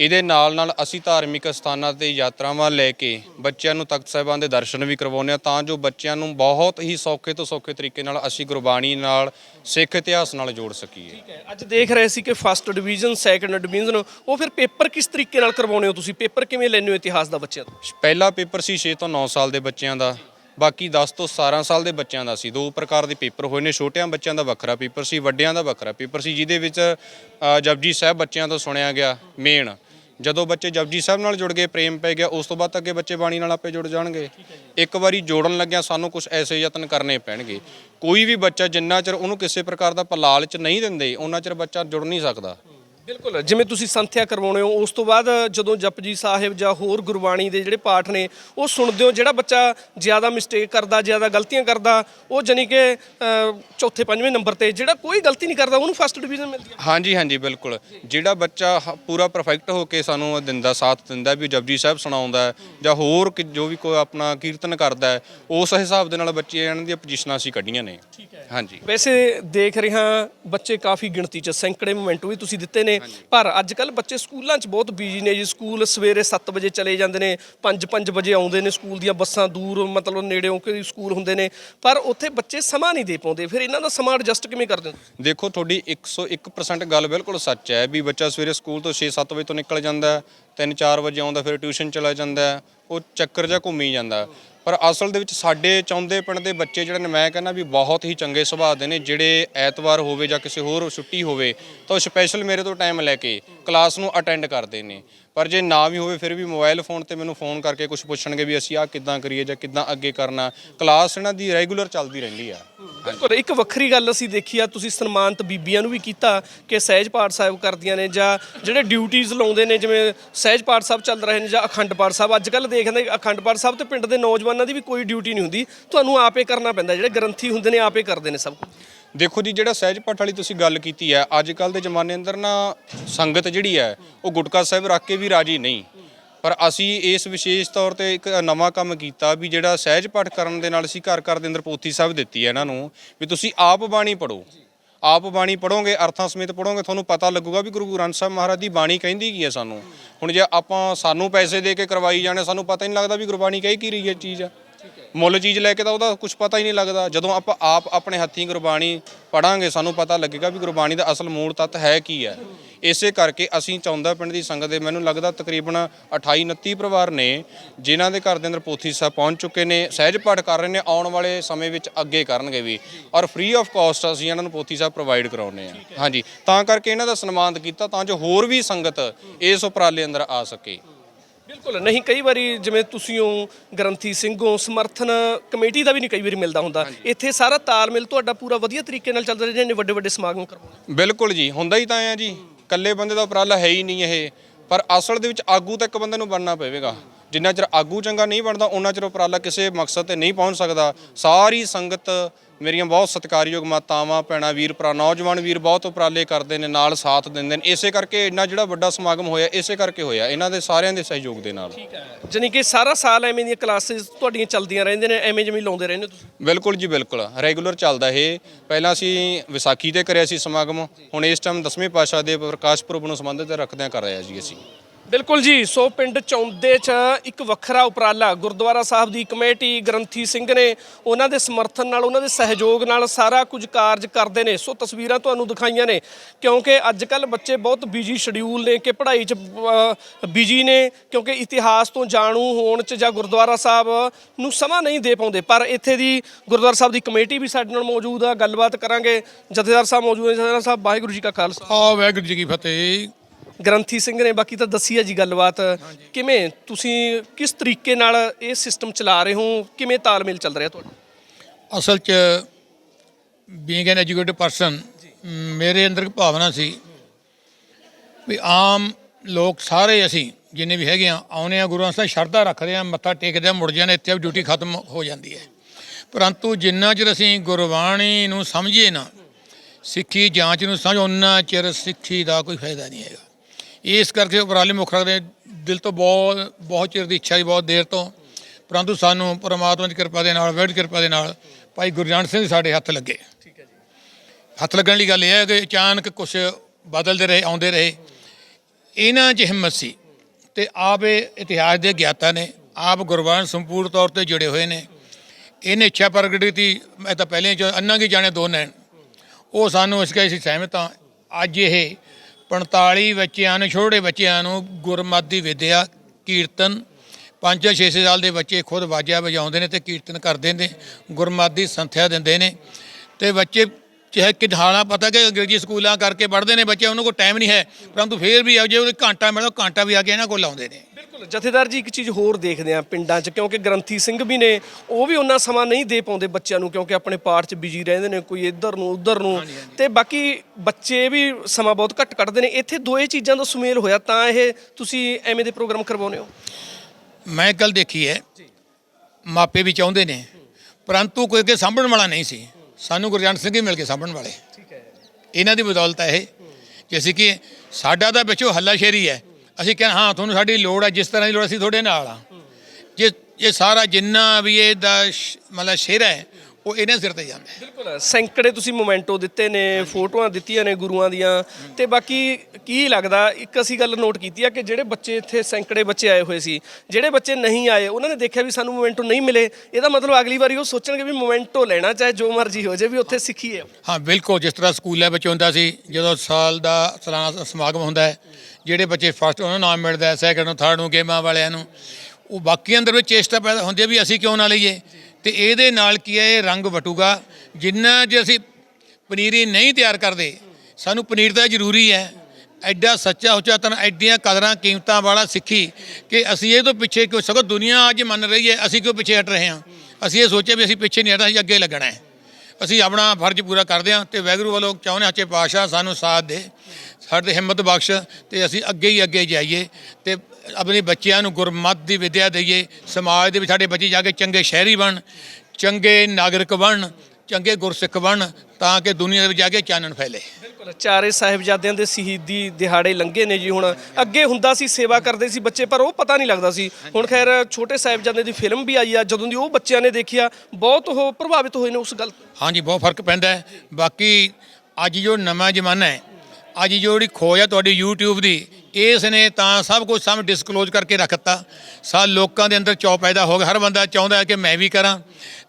ਇਹਦੇ ਨਾਲ ਨਾਲ ਅਸੀਂ ਧਾਰਮਿਕ ਸਥਾਨਾਂ ਤੇ ਯਾਤਰਾਵਾਂ ਲੈ ਕੇ ਬੱਚਿਆਂ ਨੂੰ ਤਖਤ ਸਾਹਿਬਾਨ ਦੇ ਦਰਸ਼ਨ ਵੀ ਕਰਵਾਉਂਦੇ ਆ ਤਾਂ ਜੋ ਬੱਚਿਆਂ ਨੂੰ ਬਹੁਤ ਹੀ ਸੌਖੇ ਤੋਂ ਸੌਖੇ ਤਰੀਕੇ ਨਾਲ ਅਸੀਂ ਗੁਰਬਾਣੀ ਨਾਲ ਸਿੱਖ ਇਤਿਹਾਸ ਨਾਲ ਜੋੜ ਸਕੀਏ। ਠੀਕ ਹੈ। ਅੱਜ ਦੇਖ ਰਹੇ ਸੀ ਕਿ ਫਸਟ ਡਿਵੀਜ਼ਨ ਸੈਕੰਡ ਡਿਵੀਜ਼ਨ ਉਹ ਫਿਰ ਪੇਪਰ ਕਿਸ ਤਰੀਕੇ ਨਾਲ ਕਰਵਾਉਣੇ ਹੋ ਤੁਸੀਂ? ਪੇਪਰ ਕਿਵੇਂ ਲੈਂਦੇ ਹੋ ਇਤਿਹਾਸ ਦਾ ਬੱਚਿਆਂ ਤੋਂ? ਪਹਿਲਾ ਪੇਪਰ ਸੀ 6 ਤੋਂ 9 ਸਾਲ ਦੇ ਬੱਚਿਆਂ ਦਾ ਬਾਕੀ 10 ਤੋਂ 17 ਸਾਲ ਦੇ ਬੱਚਿਆਂ ਦਾ ਸੀ। ਦੋ ਪ੍ਰਕਾਰ ਦੇ ਪੇਪਰ ਹੋਏ ਨੇ ਛੋਟਿਆਂ ਬੱਚਿਆਂ ਦਾ ਵੱਖਰਾ ਪੇਪਰ ਸੀ ਵੱਡਿਆਂ ਦਾ ਵੱਖਰਾ ਪੇਪਰ ਸੀ ਜਿਹਦੇ ਵਿੱਚ ਜਪਜੀ ਸਾਹਿਬ ਬੱਚਿਆਂ ਤੋਂ ਸੁਣਿਆ ਗਿਆ ਮੇਨ ਜਦੋਂ ਬੱਚੇ ਜਪਜੀ ਸਾਹਿਬ ਨਾਲ ਜੁੜ ਗਏ, ਪ੍ਰੇਮ ਪੈ ਗਿਆ, ਉਸ ਤੋਂ ਬਾਅਦ ਅੱਗੇ ਬੱਚੇ ਬਾਣੀ ਨਾਲ ਆਪੇ ਜੁੜ ਜਾਣਗੇ। ਇੱਕ ਵਾਰੀ ਜੋੜਨ ਲੱਗਿਆ ਸਾਨੂੰ ਕੁਝ ਐਸੇ ਯਤਨ ਕਰਨੇ ਪੈਣਗੇ। ਕੋਈ ਵੀ ਬੱਚਾ ਜਿੰਨਾ ਚਿਰ ਉਹਨੂੰ ਕਿਸੇ ਪ੍ਰਕਾਰ ਦਾ ਆਪਾਂ ਲਾਲਚ ਨਹੀਂ ਦਿੰਦੇ ਉਹਨਾਂ ਚਿਰ ਬੱਚਾ ਜੁੜ ਨਹੀਂ ਸਕਦਾ। ਬਿਲਕੁਲ ਜਿਵੇਂ ਤੁਸੀਂ ਸੰਥਿਆ ਕਰਵਾਉਣੇ ਹੋ ਉਸ ਤੋਂ ਬਾਅਦ ਜਦੋਂ ਜਪਜੀ ਸਾਹਿਬ ਜਾਂ ਹੋਰ ਗੁਰਬਾਣੀ ਦੇ ਜਿਹੜੇ ਪਾਠ ਨੇ ਉਹ ਸੁਣਦੇ ਹੋ ਜਿਹੜਾ ਬੱਚਾ ਜ਼ਿਆਦਾ ਮਿਸਟੇਕ ਕਰਦਾ ਜ਼ਿਆਦਾ ਗਲਤੀਆਂ ਕਰਦਾ ਉਹ ਜਾਨੀ ਕਿ ਚੌਥੇ ਪੰਜਵੇਂ ਨੰਬਰ ਤੇ ਜਿਹੜਾ ਕੋਈ ਗਲਤੀ ਨਹੀਂ ਕਰਦਾ ਉਹਨੂੰ ਫਸਟ ਡਿਵੀਜ਼ਨ ਮਿਲਦੀ ਹੈ। ਹਾਂਜੀ ਹਾਂਜੀ ਬਿਲਕੁਲ। ਜਿਹੜਾ ਬੱਚਾ ਹ- ਪੂਰਾ ਪਰਫੈਕਟ ਹੋ ਕੇ ਸਾਨੂੰ ਦਿੰਦਾ ਸਾਥ ਦਿੰਦਾ ਵੀ ਜਪਜੀ ਸਾਹਿਬ ਸੁਣਾਉਂਦਾ ਹੈ ਜਾਂ ਹੋਰ ਜੋ ਵੀ ਕੋਈ ਆਪਣਾ ਕੀਰਤਨ ਕਰਦਾ ਹੈ ਉਸ ਹਿਸਾਬ ਦੇ ਨਾਲ ਬੱਚੇ ਇਹਨਾਂ ਦੀਆਂ ਪੋਜੀਸ਼ਨਾਂ ਅਸੀਂ ਕੱਢੀਆਂ ਨੇ। ਹਾਂਜੀ। ਵੈਸੇ ਦੇਖ ਰਿਹਾ ਬੱਚੇ ਕਾਫੀ ਗਿਣਤੀ ਚ ਸੈਂਕੜੇ ਮੋਮੈਂਟ ਵੀ ਤੁਸੀਂ ਦਿੱਤੇ ਨੇ ਪਰ ਅੱਜ ਕੱਲ ਬੱਚੇ ਸਕੂਲਾਂ 'ਚ ਬਹੁਤ ਬਿਜ਼ੀ ਨੇ ਜੀ। ਸਕੂਲ ਸਵੇਰੇ 7 ਵਜੇ ਚਲੇ ਜਾਂਦੇ ਨੇ 5-5 ਵਜੇ ਆਉਂਦੇ ਨੇ ਸਕੂਲ ਦੀਆਂ ਬੱਸਾਂ ਦੂਰ ਮਤਲਬ ਨੇੜਿਓਂ ਕੋਈ ਸਕੂਲ ਹੁੰਦੇ ਨੇ। ਪਰ ਉੱਥੇ ਬੱਚੇ ਸਮਾਂ ਨਹੀਂ ਦੇ ਪਾਉਂਦੇ। ਫਿਰ ਇਹਨਾਂ ਦਾ ਸਮਾਂ ਐਡਜਸਟ ਕਿਵੇਂ ਕਰਦੇ ਹੋ? ਦੇਖੋ ਤੁਹਾਡੀ 101% ਗੱਲ ਬਿਲਕੁਲ ਸੱਚ ਹੈ ਵੀ ਬੱਚਾ ਸਵੇਰੇ ਸਕੂਲ ਤੋਂ 6-7 ਵਜੇ ਤੋਂ ਨਿਕਲ ਜਾਂਦਾ ਹੈ 3-4 ਵਜੇ ਆਉਂਦਾ ਫਿਰ ਟਿਊਸ਼ਨ ਚਲਾ ਜਾਂਦਾ ਉਹ ਚੱਕਰ ਜਿਹਾ ਘੁੰਮੀ ਜਾਂਦਾ। ਪਰ ਅਸਲ ਦੇ ਵਿੱਚ ਸਾਡੇ ਚੌਂਦੇ ਪਿੰਡ ਦੇ ਬੱਚੇ ਜਿਹੜੇ ਨੇ, ਮੈਂ ਕਹਿੰਦਾ ਵੀ ਬਹੁਤ ਹੀ ਚੰਗੇ ਸੁਭਾਅ ਦੇ ਨੇ, ਜਿਹੜੇ ਐਤਵਾਰ ਹੋਵੇ ਜਾਂ ਕਿਸੇ ਹੋਰ ਛੁੱਟੀ ਹੋਵੇ, ਤਾਂ ਉਹ ਸਪੈਸ਼ਲ ਮੇਰੇ ਤੋਂ ਟਾਈਮ ਲੈ ਕੇ ਕਲਾਸ ਨੂੰ ਅਟੈਂਡ ਕਰਦੇ ਨੇ। ਪਰ ਜੇ ਨਾ ਵੀ ਹੋਵੇ ਫਿਰ ਵੀ ਮੋਬਾਈਲ ਫੋਨ ਤੇ ਮੈਨੂੰ ਫੋਨ ਕਰਕੇ ਕੁਝ ਪੁੱਛਣਗੇ ਵੀ ਅਸੀਂ ਆਹ ਕਿੱਦਾਂ ਕਰੀਏ ਜਾਂ ਕਿੱਦਾਂ ਅੱਗੇ ਕਰਨਾ। ਕਲਾਸ ਇਹਨਾਂ ਦੀ ਰੈਗੂਲਰ ਚੱਲਦੀ ਰਹਿੰਦੀ ਆ। ਬਿਲਕੁਲ ਇੱਕ ਵੱਖਰੀ ਗੱਲ ਅਸੀਂ ਦੇਖੀ ਆ ਤੁਸੀਂ ਸਨਮਾਨਿਤ ਬੀਬੀਆਂ ਨੂੰ ਵੀ ਕੀਤਾ ਕਿ ਸਹਿਜ ਪਾਠ ਸਾਹਿਬ ਕਰਦੀਆਂ ਨੇ ਜਾਂ ਜਿਹੜੇ ਡਿਊਟੀਆਂ ਲਾਉਂਦੇ ਨੇ ਜਿਵੇਂ ਸਹਿਜ ਪਾਠ ਸਾਹਿਬ ਚੱਲ ਰਹੇ ਨੇ ਜਾਂ ਅਖੰਡ ਪਾਠ ਸਾਹਿਬ ਅੱਜ ਕੱਲ ਦੇਖਦੇ ਅਖੰਡ ਪਾਠ ਸਾਹਿਬ ਤੇ ਪਿੰਡ ਦੇ ਨੌਜਵਾਨਾਂ ਦੀ ਵੀ ਕੋਈ ਡਿਊਟੀ ਨਹੀਂ ਹੁੰਦੀ। ਤੁਹਾਨੂੰ ਆਪੇ ਕਰਨਾ ਪੈਂਦਾ ਜਿਹੜੇ ਗ੍ਰੰਥੀ ਹੁੰਦੇ ਨੇ ਆਪੇ ਕਰਦੇ ਨੇ ਸਭ ਕੁਝ ਦੇਖੋ ਜੀ ਜਿਹੜਾ ਸਹਿਜ ਪਾਠ ਵਾਲੀ ਤੁਸੀਂ ਗੱਲ ਕੀਤੀ ਹੈ ਅੱਜ ਕੱਲ ਦੇ ਜ਼ਮਾਨੇ ਅੰਦਰ ਨਾ ਸੰਗਤ ਜਿਹੜੀ ਹੈ ਉਹ ਗੁਟਕਾ ਸਾਹਿਬ ਰੱਖ ਕੇ ਵੀ ਰਾਜੀ ਨਹੀਂ। ਪਰ ਅਸੀਂ ਇਸ ਵਿਸ਼ੇਸ਼ ਤੌਰ ਤੇ ਇੱਕ ਨਵਾਂ ਕੰਮ ਕੀਤਾ ਵੀ ਜਿਹੜਾ ਸਹਿਜ ਪਾਠ ਕਰਨ ਦੇ ਨਾਲ ਅਸੀਂ ਘਰ ਘਰ ਦੇ ਅੰਦਰ ਪੋਥੀ ਸਾਹਿਬ ਦਿੱਤੀ ਹੈ ਇਹਨਾਂ ਨੂੰ, ਵੀ ਤੁਸੀਂ ਆਪ ਬਾਣੀ ਪੜੋ ਆਪ ਬਾਣੀ ਪੜੋਗੇ ਅਰਥਾਂ ਸਮੇਤ ਪੜੋਗੇ ਤੁਹਾਨੂੰ ਪਤਾ ਲੱਗੂਗਾ ਵੀ ਗੁਰੂ ਗ੍ਰੰਥ ਸਾਹਿਬ ਮਹਾਰਾਜ ਦੀ ਬਾਣੀ ਕਹਿੰਦੀ ਕੀ ਹੈ ਸਾਨੂੰ। ਹੁਣ ਜੇ ਆਪਾਂ ਸਾਨੂੰ ਪੈਸੇ ਦੇ ਕੇ ਕਰਵਾਈ ਜਾਣੇ, ਸਾਨੂੰ ਪਤਾ ਹੀ ਨਹੀਂ ਲੱਗਦਾ ਵੀ ਗੁਰਬਾਣੀ ਕਹੀ ਕੀ ਰਹੀ ਹੈ ਚੀਜ਼। ਆ ਮੁੱਲ ਚੀਜ਼ ਲੈ ਕੇ ਤਾਂ ਉਹਦਾ ਕੁਝ ਪਤਾ ਹੀ ਨਹੀਂ ਲੱਗਦਾ। ਜਦੋਂ ਆਪਾਂ ਆਪ ਆਪਣੇ ਹੱਥੀਂ ਗੁਰਬਾਣੀ ਪੜਾਂਗੇ ਸਾਨੂੰ ਪਤਾ ਲੱਗੇਗਾ ਵੀ ਗੁਰਬਾਣੀ ਦਾ ਅਸਲ ਮੂਲ ਤੱਤ ਹੈ ਕੀ ਹੈ। ਇਸੇ ਕਰਕੇ ਅਸੀਂ ਚੌਂਦਾ ਪਿੰਡ ਦੀ ਸੰਗਤ ਦੇ ਮੈਨੂੰ ਲੱਗਦਾ ਤਕਰੀਬਨ 28 29 ਪਰਿਵਾਰ ਨੇ ਜਿਨ੍ਹਾਂ ਦੇ ਘਰ ਦੇ ਅੰਦਰ ਪੋਥੀ ਸਾਹਿਬ ਪਹੁੰਚ ਚੁੱਕੇ ਨੇ ਸਹਿਜ ਪਾਠ ਕਰ ਰਹੇ ਨੇ ਆਉਣ ਵਾਲੇ ਸਮੇਂ ਵਿੱਚ ਅੱਗੇ ਕਰਨਗੇ ਵੀ। ਔਰ ਫ੍ਰੀ ਆਫ ਕਾਸਟ ਅਸੀਂ ਇਹਨਾਂ ਨੂੰ ਪੋਥੀ ਸਾਹਿਬ ਪ੍ਰੋਵਾਈਡ ਕਰਾਉਨੇ ਆ ਹਾਂਜੀ ਤਾਂ ਕਰਕੇ ਇਹਨਾਂ ਦਾ ਸਨਮਾਨਿਤ ਕੀਤਾ ਤਾਂ ਜੋ ਹੋਰ ਵੀ ਸੰਗਤ ਇਸ ਉਪਰਾਲੇ ਅੰਦਰ ਆ ਸਕੇ। ਬਿਲਕੁਲ ਨਹੀਂ ਕਈ ਵਾਰੀ ਜਿਵੇਂ ਤੁਸੀਂ ਹੋ ਗ੍ਰੰਥੀ ਸਿੰਘ ਸਮਰਥਨ ਕਮੇਟੀ ਦਾ ਵੀ ਨਹੀਂ ਕਈ ਵਾਰੀ ਮਿਲਦਾ ਹੁੰਦਾ। ਇੱਥੇ ਸਾਰਾ ਤਾਲਮੇਲ ਤੁਹਾਡਾ ਪੂਰਾ ਵਧੀਆ ਤਰੀਕੇ ਨਾਲ ਚੱਲਦਾ ਰਿਹਾ ਨੇ ਵੱਡੇ ਵੱਡੇ ਸਮਾਗਮ ਕਰਵਾਉਣੇ। ਬਿਲਕੁਲ ਜੀ ਹੁੰਦਾ ਹੀ ਤਾਂ ਆ ਜੀ। ਇਕੱਲੇ ਬੰਦੇ ਦਾ ਉਪਰਾਲਾ ਹੈ ਹੀ ਨਹੀਂ ਇਹ। ਪਰ ਅਸਲ ਦੇ ਵਿੱਚ ਆਗੂ ਤਾਂ ਇੱਕ ਬੰਦੇ ਨੂੰ ਬਣਨਾ ਪਵੇਗਾ। ਜਿੰਨਾ ਚਿਰ ਆਗੂ ਚੰਗਾ ਨਹੀਂ ਬਣਦਾ ਉਹਨਾਂ ਚਿਰ ਉਪਰਾਲਾ ਕਿਸੇ ਮਕਸਦ ਤੇ ਨਹੀਂ ਪਹੁੰਚ ਸਕਦਾ। ਸਾਰੀ ਸੰਗਤ ਮੇਰੀਆਂ ਬਹੁਤ ਸਤਿਕਾਰਯੋਗ ਮਾਤਾਵਾਂ ਭੈਣਾਂ ਵੀਰ ਭਰਾ ਨੌਜਵਾਨ ਵੀਰ ਬਹੁਤ ਉਪਰਾਲੇ ਕਰਦੇ ਨੇ ਨਾਲ ਸਾਥ ਦਿੰਦੇ ਨੇ। ਇਸੇ ਕਰਕੇ ਇੰਨਾ ਜਿਹੜਾ ਵੱਡਾ ਸਮਾਗਮ ਹੋਇਆ ਇਸੇ ਕਰਕੇ ਹੋਇਆ। ਇਹਨਾਂ ਦੇ ਸਾਰਿਆਂ ਦੇ ਸਹਿਯੋਗ ਦੇ ਨਾਲ। ਜਾਣੀ ਕਿ ਸਾਰਾ ਸਾਲ ਐਵੇਂ ਦੀਆਂ ਕਲਾਸਿਸ ਤੁਹਾਡੀਆਂ ਚੱਲਦੀਆਂ ਰਹਿੰਦੀਆਂ ਨੇ ਐਵੇਂ ਜਿਵੇਂ ਲਾਉਂਦੇ ਰਹਿੰਦੇ ਹੋ ਤੁਸੀਂ? ਬਿਲਕੁਲ ਜੀ ਬਿਲਕੁਲ। ਰੈਗੂਲਰ ਚੱਲਦਾ ਇਹ। ਪਹਿਲਾਂ ਅਸੀਂ ਵਿਸਾਖੀ ਤੇ ਕਰਿਆ ਸੀ ਸਮਾਗਮ ਹੁਣ ਇਸ ਟਾਈਮ ਦਸਵੇਂ ਪਾਤਸ਼ਾਹ ਦੇ ਪ੍ਰਕਾਸ਼ ਪੁਰਬ ਨੂੰ ਸੰਬੰਧਿਤ ਰੱਖਦਿਆਂ ਕਰ ਰਹੇ ਜੀ ਅਸੀਂ। ਬਿਲਕੁਲ ਜੀ, ਸੋ ਪਿੰਡ ਚੌਂਦੇ 'ਚ ਇੱਕ ਵੱਖਰਾ ਉਪਰਾਲਾ, ਗੁਰਦੁਆਰਾ ਸਾਹਿਬ ਦੀ ਕਮੇਟੀ, ਗ੍ਰੰਥੀ ਸਿੰਘ ਨੇ ਉਹਨਾਂ ਦੇ ਸਮਰਥਨ ਨਾਲ, ਉਹਨਾਂ ਦੇ ਸਹਿਯੋਗ ਨਾਲ ਸਾਰਾ ਕੁਝ ਕਾਰਜ ਕਰਦੇ ਨੇ। ਸੋ ਤਸਵੀਰਾਂ ਤੁਹਾਨੂੰ ਦਿਖਾਈਆਂ ਨੇ, ਕਿਉਂਕਿ ਅੱਜ ਕੱਲ ਬੱਚੇ ਬਹੁਤ ਬਿਜ਼ੀ ਸ਼ਡਿਊਲ ਨੇ ਕਿ ਪੜ੍ਹਾਈ 'ਚ ਬਿਜ਼ੀ ਨੇ, ਕਿਉਂਕਿ ਇਤਿਹਾਸ ਤੋਂ ਜਾਣੂ ਹੋਣ 'ਚ ਜਾਂ ਗੁਰਦੁਆਰਾ ਸਾਹਿਬ ਨੂੰ ਸਮਾਂ ਨਹੀਂ ਦੇ ਪਾਉਂਦੇ। ਪਰ ਇੱਥੇ ਦੀ ਗੁਰਦੁਆਰਾ ਸਾਹਿਬ ਦੀ ਕਮੇਟੀ ਵੀ ਸਾਡੇ ਨਾਲ ਮੌਜੂਦ ਆ, ਗੱਲਬਾਤ ਕਰਾਂਗੇ। ਜਥੇਦਾਰ ਸਾਹਿਬ ਮੌਜੂਦ ਨੇ, ਜਥੇਦਾਰ ਸਾਹਿਬ, ਵਾਹਿਗੁਰੂ ਜੀ ਕਾ ਖਾਲਸਾ। ਵਾਹਿਗੁਰੂ ਜੀ ਕੀ ਫਤਿਹ। ਗ੍ਰੰਥੀ ਸਿੰਘ ਨੇ ਬਾਕੀ ਤਾਂ ਦੱਸੀ ਹੈ ਜੀ ਗੱਲਬਾਤ। ਕਿਵੇਂ ਤੁਸੀਂ ਕਿਸ ਤਰੀਕੇ ਨਾਲ ਇਹ ਸਿਸਟਮ ਚਲਾ ਰਹੇ ਹੋ? ਕਿਵੇਂ ਤਾਲਮੇਲ ਚੱਲ ਰਿਹਾ ਤੁਹਾਡਾ? ਅਸਲ 'ਚ ਬੀਇੰਗ ਐਨ ਐਜੂਕੇਟਡ ਪਰਸਨ ਮੇਰੇ ਅੰਦਰ ਇੱਕ ਭਾਵਨਾ ਸੀ ਵੀ ਆਮ ਲੋਕ ਸਾਰੇ ਅਸੀਂ ਜਿੰਨੇ ਵੀ ਹੈਗੇ ਆ ਆਉਨੇ ਆ ਗੁਰੂਆਂ ਸਾਹਿਬ ਸ਼ਰਧਾ ਰੱਖਦੇ ਆ ਮੱਥਾ ਟੇਕਦੇ ਆ ਮੁੜ ਜਾਂਦੇ ਇੱਥੇ ਵੀ ਡਿਊਟੀ ਖਤਮ ਹੋ ਜਾਂਦੀ ਹੈ। ਪਰੰਤੂ ਜਿੰਨਾ ਚਿਰ ਅਸੀਂ ਗੁਰਬਾਣੀ ਨੂੰ ਸਮਝੀਏ ਨਾ ਸਿੱਖੀ ਜਾਂਚ ਨੂੰ ਸਮਝ ਉਹਨਾਂ ਚਿਰ ਸਿੱਖੀ ਦਾ ਕੋਈ ਫਾਇਦਾ ਨਹੀਂ ਹੈਗਾ। ਇਸ ਕਰਕੇ ਉਪਰਾਲੇ ਮੁੱਖ ਰੱਖਦੇ ਦਿਲ ਤੋਂ ਬਹੁਤ ਬਹੁਤ ਚਿਰ ਦੀ ਇੱਛਾ ਸੀ ਬਹੁਤ ਦੇਰ ਤੋਂ। ਪਰੰਤੂ ਸਾਨੂੰ ਪਰਮਾਤਮਾ ਦੀ ਕਿਰਪਾ ਦੇ ਨਾਲ ਵੈਦ ਕਿਰਪਾ ਦੇ ਨਾਲ ਭਾਈ ਗੁਰਜੰਟ ਸਿੰਘ ਸਾਡੇ ਹੱਥ ਲੱਗੇ। ਠੀਕ ਹੈ ਜੀ। ਹੱਥ ਲੱਗਣ ਦੀ ਗੱਲ ਇਹ ਹੈ ਕਿ ਅਚਾਨਕ ਕੁਝ ਬਦਲਦੇ ਰਹੇ ਆਉਂਦੇ ਰਹੇ। ਇਹਨਾਂ 'ਚ ਹਿੰਮਤ ਸੀ ਤੇ ਆਪ ਇਹ ਇਤਿਹਾਸ ਦੇ ਗਿਆਤਾ ਨੇ ਆਪ ਗੁਰਬਾਣੀ ਸੰਪੂਰਨ ਤੌਰ ਤੇ ਜੁੜੇ ਹੋਏ ਨੇ। ਇਹਨੇ ਇੱਛਾ ਪ੍ਰਗਟ ਕੀਤੀ ਮੈਂ ਤਾਂ ਪਹਿਲੇ ਹੀ ਅੰਨਾ ਕੀ ਜਾਣੇ ਦੋ ਨੈਣ। ਉਹ ਸਾਨੂੰ ਇਸ ਕੇ ਅਸੀਂ ਸਹਿਮਤ ਹਾਂ। ਅੱਜ ਇਹ 45 ਬੱਚਿਆਂ ਨੂੰ, ਛੋਟੇ ਬੱਚਿਆਂ ਨੂੰ ਗੁਰਮਤਿ ਦੀ ਵਿਦਿਆ, ਕੀਰਤਨ 5-6 ਸਾਲ ਦੇ ਬੱਚੇ ਖੁਦ ਵਾਜਾ ਵਜਾਉਂਦੇ ਨੇ ਤੇ ਕੀਰਤਨ ਕਰਦੇ ਨੇ, ਗੁਰਮਤਿ ਦੀ ਸੰਥਿਆ ਦਿੰਦੇ ਨੇ ਤੇ ਬੱਚੇ ਚਾਹੇ ਕਿਧਾਣਾ ਪਤਾ ਕਿ ਅੰਗਰੇਜ਼ੀ ਸਕੂਲਾਂ ਕਰਕੇ ਪੜ੍ਹਦੇ ਨੇ ਬੱਚੇ ਉਹਨਾਂ ਕੋਲ ਟਾਈਮ ਨਹੀਂ ਹੈ। ਪਰੰਤੂ ਫੇਰ ਵੀ ਜੇ ਉਹ ਘੰਟਾ ਮਿਲਦਾ ਘੰਟਾ ਵੀ ਆ ਕੇ ਇਹਨਾਂ ਕੋਲ ਲਾਉਂਦੇ ਨੇ। ਬਿਲਕੁਲ। ਜਥੇਦਾਰ ਜੀ ਇੱਕ ਚੀਜ਼ ਹੋਰ ਦੇਖਦੇ ਆ ਪਿੰਡਾਂ 'ਚ ਕਿਉਂਕਿ ਗ੍ਰੰਥੀ ਸਿੰਘ ਵੀ ਨੇ ਉਹ ਵੀ ਉਹਨਾਂ ਸਮਾਂ ਨਹੀਂ ਦੇ ਪਾਉਂਦੇ ਬੱਚਿਆਂ ਨੂੰ ਕਿਉਂਕਿ ਆਪਣੇ ਪਾਠ 'ਚ ਬਿਜ਼ੀ ਰਹਿੰਦੇ ਨੇ ਕੋਈ ਇੱਧਰ ਨੂੰ ਉੱਧਰ ਨੂੰ। ਤੇ ਬਾਕੀ ਬੱਚੇ ਵੀ ਸਮਾਂ ਬਹੁਤ ਘੱਟ ਕੱਢਦੇ ਨੇ। ਇੱਥੇ ਦੋਏ ਚੀਜ਼ਾਂ ਦਾ ਸੁਮੇਲ ਹੋਇਆ ਤਾਂ ਇਹ ਤੁਸੀਂ ਐਵੇਂ ਦੇ ਪ੍ਰੋਗਰਾਮ ਕਰਵਾਉਂਦੇ ਹੋ? ਮੈਂ ਇੱਕ ਗੱਲ ਦੇਖੀ ਹੈ। ਮਾਪੇ ਵੀ ਚਾਹੁੰਦੇ ਨੇ ਪਰੰਤੂ ਕੋਈ ਅੱਗੇ ਸਾਂਭਣ ਵਾਲਾ ਨਹੀਂ ਸੀ। ਸਾਨੂੰ ਗੁਰਜੰਟ ਸਿੰਘ ਹੀ ਮਿਲ ਕੇ ਸਾਂਭਣ ਵਾਲੇ। ਠੀਕ ਹੈ। ਇਹਨਾਂ ਦੀ ਬਦੌਲਤ ਹੈ ਇਹ ਕਿ ਅਸੀਂ ਕਿ ਸਾਡਾ ਤਾਂ ਵਿੱਚੋਂ ਹੱਲਾਸ਼ੇਰੀ ਹੈ। ਅਸੀਂ ਕਹਿੰਦੇ ਹਾਂ ਤੁਹਾਨੂੰ ਸਾਡੀ ਲੋੜ ਹੈ ਜਿਸ ਤਰ੍ਹਾਂ ਦੀ ਲੋੜ ਅਸੀਂ ਤੁਹਾਡੇ ਨਾਲ ਆ ਜੇ ਇਹ ਸਾਰਾ ਜਿੰਨਾ ਵੀ ਇਹ ਦਾ ਮਤਲਬ ਸ਼ੇਰਾ ਹੈ ਉਹ ਇਹਨਾਂ ਸਿਰ ਤੇ ਜਾਂਦਾ ਬਿਲਕੁਲ ਸੈਂਕੜੇ ਤੁਸੀਂ ਮੋਮੈਂਟੋ ਦਿੱਤੇ ਨੇ ਫੋਟੋਆਂ ਦਿੱਤੀਆਂ ਨੇ ਗੁਰੂਆਂ ਦੀਆਂ। ਤੇ ਬਾਕੀ ਕੀ ਲੱਗਦਾ ਇੱਕ ਅਸੀਂ ਗੱਲ ਨੋਟ ਕੀਤੀ ਆ ਕਿ ਜਿਹੜੇ ਬੱਚੇ ਇੱਥੇ ਸੈਂਕੜੇ ਬੱਚੇ ਆਏ ਹੋਏ ਸੀ ਜਿਹੜੇ ਬੱਚੇ ਨਹੀਂ ਆਏ ਉਹਨਾਂ ਨੇ ਦੇਖਿਆ ਵੀ ਸਾਨੂੰ ਮੋਮੈਂਟੋ ਨਹੀਂ ਮਿਲੇ। ਇਹਦਾ ਮਤਲਬ ਅਗਲੀ ਵਾਰੀ ਉਹ ਸੋਚਣਗੇ ਵੀ ਮੋਮੈਂਟੋ ਲੈਣਾ ਚਾਹੇ ਜੋ ਮਰਜ਼ੀ ਹੋ ਜਾਏ ਵੀ ਉੱਥੇ ਸਿੱਖੀਏ। ਹਾਂ ਬਿਲਕੁਲ ਜਿਸ ਤਰ੍ਹਾਂ ਸਕੂਲਾਂ ਵਿੱਚ ਹੁੰਦਾ ਸੀ ਜਦੋਂ ਸਾਲ ਦਾ ਸਾਲਾਨਾ ਸਮਾਗਮ ਹੁੰਦਾ ਹੈ ਜਿਹੜੇ ਬੱਚੇ ਫਸਟ ਉਹਨਾਂ ਨੂੰ ਨਾਮ ਮਿਲਦਾ ਹੈ ਸੈਕੰਡ ਨੂੰ ਥਰਡ ਨੂੰ ਗੇਮਾਂ ਵਾਲਿਆਂ ਨੂੰ ਉਹ ਬਾਕੀ ਅੰਦਰ ਵਿੱਚ ਚੇਸ਼ਟਾ ਪੈਦਾ ਹੁੰਦੀ ਹੈ ਵੀ ਅਸੀਂ ਕਿਉਂ ਨਾ ਲਈਏ। ਤੇ ਇਹਦੇ ਨਾਲ ਕੀ ਹੈ, ਇਹ ਰੰਗ ਵਟੂਗਾ। ਜਿੰਨਾ ਜੇ ਅਸੀਂ ਪਨੀਰੀ ਨਹੀਂ ਤਿਆਰ ਕਰਦੇ, ਸਾਨੂੰ ਪਨੀਰ ਤਾਂ ਜ਼ਰੂਰੀ ਹੈ। ਐਡਾ ਸੱਚਾ ਉੱਚਾ ਤਨ ਐਡੀਆਂ ਕਦਰਾਂ ਕੀਮਤਾਂ ਵਾਲਾ ਸਿੱਖੀ ਕਿ ਅਸੀਂ ਇਹ ਤੋਂ ਪਿੱਛੇ ਕਿਉਂ ਸਗੋਂ ਦੁਨੀਆ ਅੱਜ ਮੰਨ ਰਹੀ ਹੈ, ਅਸੀਂ ਕਿਉਂ ਪਿੱਛੇ ਹਟ ਰਹੇ ਹਾਂ? ਅਸੀਂ ਇਹ ਸੋਚਿਆ ਵੀ ਅਸੀਂ ਪਿੱਛੇ ਨਹੀਂ ਹਟਣਾ, ਅਸੀਂ ਅੱਗੇ ਲੱਗਣਾ ਹੈ। ਅਸੀਂ ਆਪਣਾ ਫਰਜ਼ ਪੂਰਾ ਕਰਦੇ ਹਾਂ ਤੇ ਵੈਗਰੂ ਵੱਲੋਂ ਚਾਹੁੰਦੇ ਹਾਂ ਸੱਚੇ ਪਾਤਸ਼ਾਹ ਸਾਨੂੰ ਸਾਥ ਦੇ, ਸਾਡੇ ਹਿੰਮਤ ਬਖਸ਼ ਤੇ ਅਸੀਂ ਅੱਗੇ ਹੀ ਅੱਗੇ ਜਾਈਏ ਤੇ ਆਪਣੇ ਬੱਚਿਆਂ ਨੂੰ ਗੁਰਮਤਿ ਦੀ ਵਿਦਿਆ ਦਈਏ ਸਮਾਜ ਦੇ ਵਿੱਚ ਸਾਡੇ ਬੱਚੇ ਜਾ ਕੇ ਚੰਗੇ ਸ਼ਹਿਰੀ ਬਣ ਚੰਗੇ ਨਾਗਰਿਕ ਬਣ ਚੰਗੇ ਗੁਰਸਿੱਖ ਬਣ ਤਾਂ ਕਿ ਦੁਨੀਆ ਦੇ ਵਿੱਚ ਜਾ ਕੇ ਚਾਨਣ ਫੈਲੇ। ਬਿਲਕੁਲ ਚਾਰੇ ਸਾਹਿਬਜ਼ਾਦਿਆਂ ਦੇ ਸ਼ਹੀਦੀ ਦਿਹਾੜੇ ਲੰਘੇ ਨੇ ਜੀ ਹੁਣ। ਅੱਗੇ ਹੁੰਦਾ ਸੀ ਸੇਵਾ ਕਰਦੇ ਸੀ ਬੱਚੇ ਪਰ ਉਹ ਪਤਾ ਨਹੀਂ ਲੱਗਦਾ ਸੀ। ਹੁਣ ਖੈਰ ਛੋਟੇ ਸਾਹਿਬਜ਼ਾਦੇ ਦੀ ਫਿਲਮ ਵੀ ਆਈ ਆ ਜਦੋਂ ਦੀ ਉਹ ਬੱਚਿਆਂ ਨੇ ਦੇਖਿਆ ਬਹੁਤ ਉਹ ਪ੍ਰਭਾਵਿਤ ਹੋਏ ਨੇ ਉਸ ਗੱਲ ਹਾਂਜੀ ਬਹੁਤ ਫ਼ਰਕ ਪੈਂਦਾ ਹੈ। ਬਾਕੀ ਅੱਜ ਜੋ ਨਵਾਂ ਜ਼ਮਾਨਾ ਹੈ ਅੱਜ ਜੋ ਜਿਹੜੀ ਖੋਜ ਹੈ ਤੁਹਾਡੀ YouTube ਦੀ ਇਸ ਨੇ ਤਾਂ ਸਭ ਕੁਝ ਸਾਹਮਣੇ ਡਿਸਕਲੋਜ਼ ਕਰਕੇ ਰੱਖਤਾ ਸਾ ਲੋਕਾਂ ਦੇ ਅੰਦਰ ਚੌ ਪੈਦਾ ਹੋ ਗਿਆ। ਹਰ ਬੰਦਾ ਚਾਹੁੰਦਾ ਹੈ ਕਿ ਮੈਂ ਵੀ ਕਰਾਂ।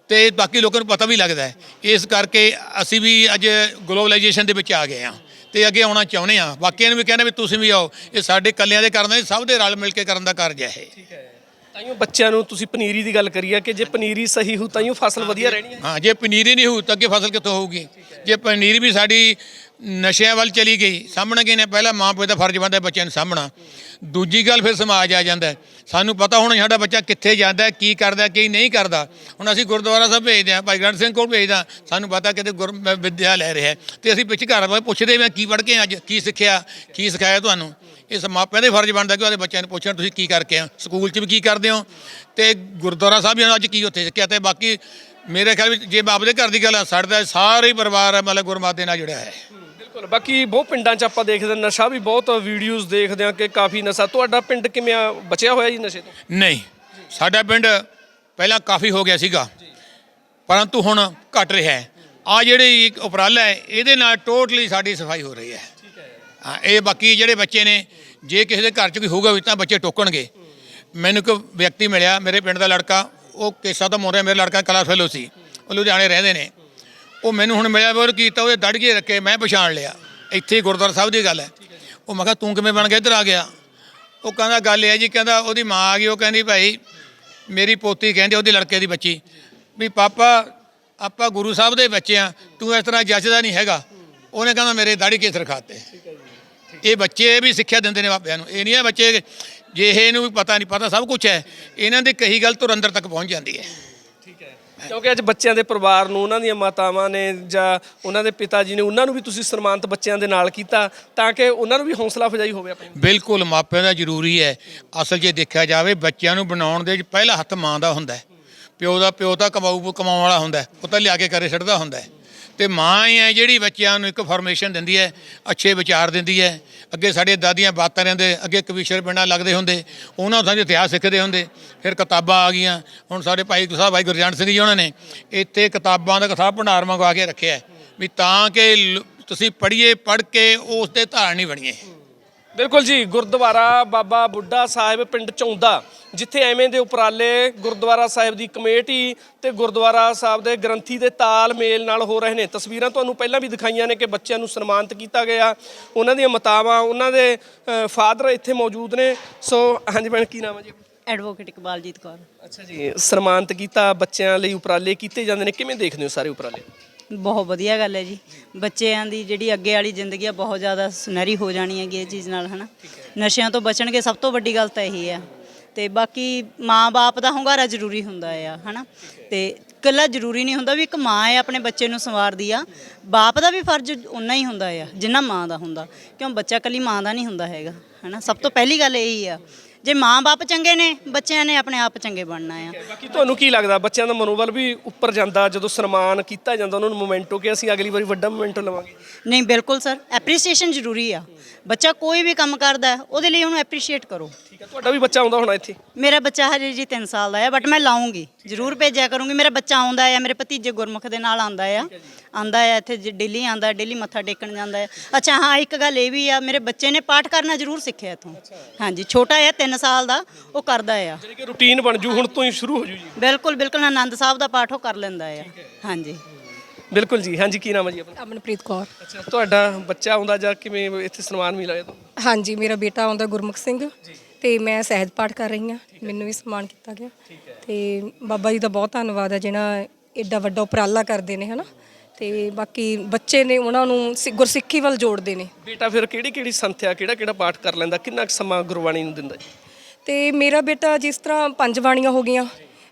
ਤੇ ਬਾਕੀ ਲੋਕਾਂ ਨੂੰ ਪਤਾ ਵੀ ਲੱਗਦਾ ਹੈ। ਇਸ ਕਰਕੇ ਅਸੀਂ ਵੀ ਅੱਜ ਗਲੋਬਲਾਈਜੇਸ਼ਨ ਦੇ ਵਿੱਚ ਆ ਗਏ ਹਾਂ ਤੇ ਅੱਗੇ ਆਉਣਾ ਚਾਹੁੰਦੇ ਹਾਂ। ਬਾਕੀਆਂ ਨੂੰ ਵੀ ਕਹਿੰਦੇ ਵੀ ਤੁਸੀਂ ਵੀ ਆਓ। ਇਹ ਸਾਡੇ ਕੱਲਿਆਂ ਦੇ ਕਰਨ ਦਾ ਨਹੀਂ, ਸਭ ਦੇ ਰਲ ਮਿਲ ਕੇ ਕਰਨ ਦਾ ਕਾਰਜ ਹੈ ਇਹ। ਤਾਈਓ ਬੱਚਿਆਂ ਨੂੰ ਤੁਸੀਂ ਪਨੀਰੀ ਦੀ ਗੱਲ ਕਰੀ ਆ ਕਿ ਜੇ ਪਨੀਰੀ ਸਹੀ ਹੋ ਤਾਈਓ ਫਸਲ ਵਧੀਆ ਰਹਿਣੀ ਹੈ। ਹਾਂ ਜੇ ਪਨੀਰ ਹੀ ਨਹੀਂ ਹੋਊ ਤਾਂ ਅੱਗੇ ਫਸਲ ਕਿੱਥੋਂ ਹੋਊਗੀ? ਜੇ ਪਨੀਰ ਵੀ ਸਾਡੀ ਨਸ਼ਿਆਂ ਵੱਲ ਚਲੀ ਗਈ। ਸਾਹਮਣੇ ਨੇ ਪਹਿਲਾਂ ਮਾਂ ਪਿਓ ਦਾ ਫਰਜ਼ ਬਣਦਾ ਬੱਚਿਆਂ ਨੂੰ ਸਾਹਮਣਾ ਦੂਜੀ ਗੱਲ ਫਿਰ ਸਮਾਜ ਆ ਜਾਂਦਾ। ਸਾਨੂੰ ਪਤਾ ਹੋਣਾ ਸਾਡਾ ਬੱਚਾ ਕਿੱਥੇ ਜਾਂਦਾ, ਕੀ ਕਰਦਾ, ਕੀ ਨਹੀਂ ਕਰਦਾ। ਹੁਣ ਅਸੀਂ ਗੁਰਦੁਆਰਾ ਸਾਹਿਬ ਭੇਜਦੇ ਹਾਂ, ਭਾਈ ਗ੍ਰੰਥ ਸਿੰਘ ਕੋਲ ਭੇਜਦਾ ਸਾਨੂੰ ਪਤਾ ਕਿਤੇ ਗੁਰ ਅਹ ਵਿੱਦਿਆ ਲੈ ਰਿਹਾ ਹੈ। ਤੇ ਅਸੀਂ ਪਿੱਛੇ ਘਰ ਵਾਲੇ ਪੁੱਛਦੇ ਮੈਂ ਕੀ ਪੜ੍ਹ ਕੇ ਅੱਜ? ਕੀ ਸਿੱਖਿਆ? ਕੀ ਸਿਖਾਇਆ ਤੁਹਾਨੂੰ? ਇਸ ਮਾਪਿਆਂ ਦੇ ਫਰਜ਼ ਬਣਦਾ ਕਿ ਉਹਦੇ ਬੱਚਿਆਂ ਨੂੰ ਪੁੱਛਣ, ਤੁਸੀਂ ਕੀ ਕਰਕੇ ਆ ਸਕੂਲ 'ਚ ਵੀ ਕੀ ਕਰਦੇ ਹੋ? ਤੇ ਗੁਰਦੁਆਰਾ ਸਾਹਿਬ ਵੀ ਅੱਜ ਕੀ ਉੱਥੇ ਸਿੱਖਿਆ? ਤੇ ਬਾਕੀ ਮੇਰੇ ਖਿਆਲ ਵਿੱਚ ਜੇ ਬਾਪ ਦੇ ਘਰ ਦੀ ਗੱਲ ਆ, ਸਾਡਾ ਸਾਰੇ ਪਰਿਵਾਰ ਮਤਲਬ ਗੁਰਮਤਿ ਦੇ ਨਾਲ ਜੁੜਿਆ ਹੈ। ਬਿਲਕੁਲ ਬਾਕੀ ਬਹੁਤ ਪਿੰਡਾਂ 'ਚ ਆਪਾਂ ਦੇਖਦੇ ਹਾਂ, ਨਸ਼ਾ ਵੀ ਬਹੁਤ ਵੀਡੀਓਜ਼ ਦੇਖਦੇ ਆ ਕਿ ਕਾਫੀ ਨਸ਼ਾ। ਤੁਹਾਡਾ ਪਿੰਡ ਕਿਵੇਂ ਆ? ਬਚਿਆ ਹੋਇਆ ਜੀ ਨਸ਼ੇ ਤੋਂ? ਨਹੀਂ ਸਾਡਾ ਪਿੰਡ ਪਹਿਲਾਂ ਕਾਫੀ ਹੋ ਗਿਆ ਸੀਗਾ। ਪਰੰਤੂ ਹੁਣ ਘਟ ਰਿਹਾ ਹੈ। ਆ ਜਿਹੜੀ ਇੱਕ ਉਪਰਾਲਾ ਹੈ ਇਹਦੇ ਨਾਲ ਟੋਟਲੀ ਸਾਡੀ ਸਫ਼ਾਈ ਹੋ ਰਹੀ ਹੈ। ਹਾਂ ਇਹ ਬਾਕੀ ਜਿਹੜੇ ਬੱਚੇ ਨੇ ਜੇ ਕਿਸੇ ਦੇ ਘਰ 'ਚ ਕੋਈ ਹੋਊਗਾ ਵੀ ਤਾਂ ਬੱਚੇ ਟੋਕਣਗੇ। ਮੈਨੂੰ ਇੱਕ ਵਿਅਕਤੀ ਮਿਲਿਆ ਮੇਰੇ ਪਿੰਡ ਦਾ ਲੜਕਾ ਉਹ ਕੇਸਾ ਤੋਂ ਮੋਰਿਆ ਮੇਰਾ ਲੜਕਾ ਕਲਾ ਫੈਲੋ ਸੀ ਉਹ ਲੁਧਿਆਣੇ ਰਹਿੰਦੇ ਨੇ। ਉਹ ਮੈਨੂੰ ਹੁਣ ਮਿਲਿਆ ਉਹ ਕੀਤਾ, ਉਹਦੇ ਦੜਗੇ ਰੱਖੇ, ਮੈਂ ਪਛਾਣ ਲਿਆ। ਇੱਥੇ ਗੁਰਦੁਆਰਾ ਸਾਹਿਬ ਦੀ ਗੱਲ ਹੈ। ਉਹ ਮੈਂ ਕਿਹਾ, ਤੂੰ ਕਿਵੇਂ ਬਣ ਗਿਆ? ਇੱਧਰ ਆ ਗਿਆ। ਉਹ ਕਹਿੰਦਾ, ਗੱਲ ਇਹ ਜੀ, ਕਹਿੰਦਾ, ਉਹਦੀ ਮਾਂ ਆ ਗਈ। ਉਹ ਕਹਿੰਦੀ, ਭਾਈ, ਮੇਰੀ ਪੋਤੀ ਕਹਿੰਦੀ ਉਹਦੇ ਲੜਕੇ ਦੀ ਬੱਚੀ। ਵੀ ਪਾਪਾ, ਆਪਾਂ ਗੁਰੂ ਸਾਹਿਬ ਦੇ ਬੱਚੇ ਆ, ਤੂੰ ਇਸ ਤਰ੍ਹਾਂ ਜੱਜਦਾ ਨਹੀਂ ਹੈਗਾ। ਉਹਨੇ ਕਹਿੰਦਾ, ਮੇਰੇ ਦਾੜੀ ਕੇਸ ਰਖਾਤੇ ਇਹ ਬੱਚੇ ਵੀ ਸਿੱਖਿਆ ਦਿੰਦੇ ਨੇ ਬਾਪਿਆਂ ਨੂੰ। ਇਹ ਨਹੀਂ ਹੈ ਬੱਚੇ, ਜੇ ਇਹਨੂੰ ਵੀ ਪਤਾ ਨਹੀਂ, ਪਤਾ ਸਭ ਕੁਝ ਹੈ। ਇਹਨਾਂ ਦੀ ਕਹੀ ਗੱਲ ਤੁਰ ਅੰਦਰ ਤੱਕ ਪਹੁੰਚ ਜਾਂਦੀ ਹੈ। ਕਿਉਂਕਿ ਅੱਜ ਬੱਚਿਆਂ ਦੇ ਪਰਿਵਾਰ ਨੂੰ, ਉਹਨਾਂ ਦੀਆਂ ਮਾਤਾਵਾਂ ਨੇ ਜਾਂ ਉਹਨਾਂ ਦੇ ਪਿਤਾ ਜੀ ਨੇ, ਉਹਨਾਂ ਨੂੰ ਵੀ ਤੁਸੀਂ ਸਨਮਾਨਿਤ ਬੱਚਿਆਂ ਦੇ ਨਾਲ ਕੀਤਾ ਤਾਂ ਕਿ ਉਹਨਾਂ ਨੂੰ ਵੀ ਹੌਸਲਾ ਅਫਜ਼ਾਈ ਹੋਵੇ ਆਪਣੀ ਬਿਲਕੁਲ, ਮਾਪਿਆਂ ਦਾ ਜ਼ਰੂਰੀ ਹੈ। ਅਸਲ 'ਚ ਦੇਖਿਆ ਜਾਵੇ, ਬੱਚਿਆਂ ਨੂੰ ਬਣਾਉਣ ਦੇ ਵਿੱਚ ਪਹਿਲਾ ਹੱਥ ਮਾਂ ਦਾ ਹੁੰਦਾ ਹੈ। ਪਿਓ ਦਾ ਪਿਓ ਤਾਂ ਕਮਾਊ, ਕਮਾਉਣ ਵਾਲਾ ਹੁੰਦਾ ਉਹ ਤਾਂ ਲਿਆ ਕੇ ਕਰੇ ਛੱਡਦਾ ਹੁੰਦਾ ਹੈ। ਤੇ ਮਾਂ ਹੀ ਹੈ ਜਿਹੜੀ ਬੱਚਿਆਂ ਨੂੰ ਇੱਕ ਫਰਮੇਸ਼ਨ ਦਿੰਦੀ ਹੈ, ਅੱਛੇ ਵਿਚਾਰ ਦਿੰਦੀ ਹੈ। ਅੱਗੇ ਸਾਡੇ ਦਾਦੀਆਂ ਬਾਤਾਂ ਰਹਿੰਦੇ, ਅੱਗੇ ਕਵੀਸ਼ਰ ਪਿੰਡਾਂ ਲੱਗਦੇ ਹੁੰਦੇ, ਉਹਨਾਂ ਤੋਂ ਇਤਿਹਾਸ ਸਿੱਖਦੇ ਹੁੰਦੇ। ਫਿਰ ਕਿਤਾਬਾਂ ਆ ਗਈਆਂ, ਹੁਣ ਸਾਡੇ ਭਾਈ ਸਾਹਿਬ ਭਾਈ ਗੁਰਜੰਟ ਸਿੰਘ ਜੀ ਉਹਨਾਂ ਨੇ ਇੱਥੇ ਕਿਤਾਬਾਂ ਦਾ ਕਿਤਾਬ ਭੰਡਾਰ ਮੰਗਵਾ ਕੇ ਰੱਖਿਆ ਵੀ ਤਾਂ ਕਿ ਲ- ਤੁਸੀਂ ਪੜ੍ਹੀਏ, ਪੜ੍ਹ ਕੇ ਉਸ ਤੇ ਧਾਰਨੀ ਬਣੀਏ। ਬਿਲਕੁਲ ਜੀ, ਗੁਰਦੁਆਰਾ ਬਾਬਾ ਬੁੱਢਾ ਸਾਹਿਬ ਪਿੰਡ ਚੌਂਦਾ ਜਿੱਥੇ ਐਵੇਂ ਦੇ ਉਪਰਾਲੇ ਗੁਰਦੁਆਰਾ ਸਾਹਿਬ ਦੀ ਕਮੇਟੀ ਤੇ ਗੁਰਦੁਆਰਾ ਸਾਹਿਬ ਦੇ ਗ੍ਰੰਥੀ ਦੇ ਤਾਲਮੇਲ ਨਾਲ ਹੋ ਰਹੇ ਨੇ। ਤਸਵੀਰਾਂ ਤੁਹਾਨੂੰ ਪਹਿਲਾਂ ਵੀ ਦਿਖਾਈਆਂ ਨੇ ਕਿ ਬੱਚਿਆਂ ਨੂੰ ਸਨਮਾਨਿਤ ਕੀਤਾ ਗਿਆ। ਉਹਨਾਂ ਦੀਆਂ ਮਾਤਾਵਾਂ ਉਹਨਾਂ ਦੇ ਫਾਦਰ ਇੱਥੇ ਮੌਜੂਦ ਨੇ। ਸੋ ਹਾਂਜੀ ਭੈਣ ਕੀ ਨਾਮ ਹੈ ਜੀ? ਐਡਵੋਕੇਟ ਇਕਬਾਲਜੀਤ ਕੌਰ। ਅੱਛਾ ਜੀ ਸਨਮਾਨਿਤ ਕੀਤਾ ਬੱਚਿਆਂ ਲਈ ਉਪਰਾਲੇ ਕੀਤੇ ਜਾਂਦੇ ਨੇ। ਕਿਵੇਂ ਦੇਖਦੇ ਹੋ ਸਾਰੇ ਉਪਰਾਲੇ? ਬਹੁਤ ਵਧੀਆ ਗੱਲ ਹੈ ਜੀ। ਬੱਚਿਆਂ ਦੀ ਜਿਹੜੀ ਅੱਗੇ ਵਾਲੀ ਜ਼ਿੰਦਗੀ ਆ ਬਹੁਤ ਜ਼ਿਆਦਾ ਸੁਨਹਿਰੀ ਹੋ ਜਾਣੀ ਹੈਗੀ ਇਹ ਚੀਜ਼ ਨਾਲ ਹਨਾ? ਨਸ਼ਿਆਂ ਤੋਂ ਬਚਣਗੇ ਸਭ ਤੋਂ ਵੱਡੀ ਗੱਲ ਤਾਂ ਇਹੀ ਹੈ। ਤੇ ਬਾਕੀ ਮਾਂ-ਬਾਪ ਦਾ ਹੁੰਗਾਰਾ ਜ਼ਰੂਰੀ ਹੁੰਦਾ ਆ, ਹਨਾ? ਤੇ ਇਕੱਲਾ ਜ਼ਰੂਰੀ ਨਹੀਂ ਹੁੰਦਾ ਵੀ ਇੱਕ ਮਾਂ ਹੈ ਆਪਣੇ ਬੱਚੇ ਨੂੰ ਸੰਵਾਰਦੀ ਆ। ਬਾਪ ਦਾ ਵੀ ਫਰਜ਼ ਉਨਾ ਹੀ ਹੁੰਦਾ ਆ, ਜਿੰਨਾ ਮਾਂ ਦਾ ਹੁੰਦਾ। ਕਿਉਂ? ਬੱਚਾ ਇਕੱਲੀ ਮਾਂ ਦਾ ਨਹੀਂ ਹੁੰਦਾ ਹੈਗਾ, ਹਨਾ? ਸਭ ਤੋਂ ਪਹਿਲੀ ਗੱਲ ਇਹੀ ਆ ਜੇ ਮਾਂ-ਬਾਪ ਚੰਗੇ ਨੇ ਬੱਚਿਆਂ ਨੇ ਆਪਣੇ ਆਪ ਚੰਗੇ ਬਣਨਾ ਆ। ਬਾਕੀ ਤੁਹਾਨੂੰ ਕੀ ਲੱਗਦਾ ਬੱਚਿਆਂ ਦਾ ਮਨੋਬਲ ਵੀ ਉੱਪਰ ਜਾਂਦਾ ਜਦੋਂ ਸਨਮਾਨ ਕੀਤਾ ਜਾਂਦਾ ਉਹਨਾਂ ਨੂੰ ਮੋਮੈਂਟੋ ਕਿ ਅਸੀਂ ਅਗਲੀ ਵਾਰੀ ਵੱਡਾ ਮੋਮੈਂਟੋ ਲਵਾਂਗੇ? ਨਹੀਂ ਬਿਲਕੁਲ ਸਰ ਐਪਰੀਸੀਏਸ਼ਨ ਜ਼ਰੂਰੀ ਆ। ਬੱਚਾ ਕੋਈ ਵੀ ਕੰਮ ਕਰਦਾ ਹੈ, ਉਹਦੇ ਲਈ ਉਹਨੂੰ ਐਪਰੀਸ਼ੀਏਟ ਕਰੋ। ਠੀਕ ਹੈ ਤੁਹਾਡਾ ਵੀ ਬੱਚਾ ਆਉਂਦਾ ਹੋਣਾ ਇੱਥੇ? ਮੇਰਾ ਬੱਚਾ ਹਜੇ ਜੀ 3 ਸਾਲ ਦਾ ਹੈ ਬਟ ਮੈਂ ਲਾਉਂਗੀ। ਜ਼ਰੂਰ ਭੇਜਿਆ ਕਰੂੰਗੀ। ਮੇਰਾ ਬੱਚਾ ਆਉਂਦਾ ਹੈ ਮੇਰੇ ਭਤੀਜੇ ਗੁਰਮੁਖ ਦੇ ਨਾਲ ਆਉਂਦਾ ਆ। ਆਉਂਦਾ ਹੈ ਇੱਥੇ ਡੇਲੀ ਆਉਂਦਾ ਡੇਲੀ ਮੱਥਾ ਟੇਕਣ ਜਾਂਦਾ ਹੈ ਅੱਛਾ ਹਾਂ ਇੱਕ ਗੱਲ ਇਹ ਵੀ ਆ ਮੇਰੇ ਬੱਚੇ ਨੇ ਪਾਠ ਕਰਨਾ ਜ਼ਰੂਰ ਸਿੱਖਿਆ ਇੱਥੋਂ। ਹਾਂਜੀ ਛੋਟਾ ਹੈ 3 ਸਾਲ ਦਾ ਉਹ ਕਰਦਾ ਆ। ਜਿਹੜੀ ਕਿ ਰੁਟੀਨ ਬਣ ਜੂ ਹੁਣ ਤੋਂ ਹੀ ਸ਼ੁਰੂ ਹੋ ਜੂ ਜੀ। ਬਿਲਕੁਲ ਬਿਲਕੁਲ ਆਨੰਦ ਸਾਹਿਬ ਦਾ ਪਾਠ ਉਹ ਕਰ ਲੈਂਦਾ ਆ। ਹਾਂਜੀ। ਬਿਲਕੁਲ ਜੀ ਹਾਂਜੀ ਕੀ ਨਾਮ ਹੈ ਜੀ ਆਪਣਾ? ਅਮਨਪ੍ਰੀਤ ਕੌਰ। ਅੱਛਾ ਤੁਹਾਡਾ ਬੱਚਾ ਆਉਂਦਾ ਜਾਂ ਕਿਵੇਂ ਇੱਥੇ ਸਨਮਾਨ ਮਿਲਿਆ ਤੁਹਾਨੂੰ? ਹਾਂਜੀ ਮੇਰਾ ਬੇਟਾ ਆਉਂਦਾ ਗੁਰਮੁਖ ਸਿੰਘ ਤੇ ਮੈਂ ਸਹਿਜ ਪਾਠ ਕਰ ਰਹੀ ਹਾਂ ਮੈਨੂੰ ਵੀ ਸਨਮਾਨ ਕੀਤਾ ਗਿਆ। ਤੇ ਬਾਬਾ ਜੀ ਦਾ ਬਹੁਤ ਧੰਨਵਾਦ ਹੈ ਜਿਹਨਾਂ ਐਡਾ ਵੱਡਾ ਉਪਰਾਲਾ ਕਰਦੇ ਨੇ ਹਨਾ? ਤੇ ਬਾਕੀ ਬੱਚੇ ਨੇ ਉਹਨਾਂ ਨੂੰ ਸਿ- ਗੁਰਸਿੱਖੀ ਵੱਲ ਜੋੜਦੇ ਨੇ। ਬੇਟਾ ਫਿਰ ਕਿਹੜੀ ਕਿਹੜੀ ਸੰਥਿਆ ਕਿਹੜਾ ਕਿਹੜਾ ਪਾਠ ਕਰ ਲੈਂਦਾ? ਕਿੰਨਾ ਕੁ ਸਮਾਂ ਗੁਰਬਾਣੀ ਨੂੰ ਦਿੰਦਾ ਜੀ? ਤੇ ਮੇਰਾ ਬੇਟਾ ਜਿਸ ਤਰ੍ਹਾਂ ਪੰਜ ਬਾਣੀਆਂ ਹੋ ਗਈਆਂ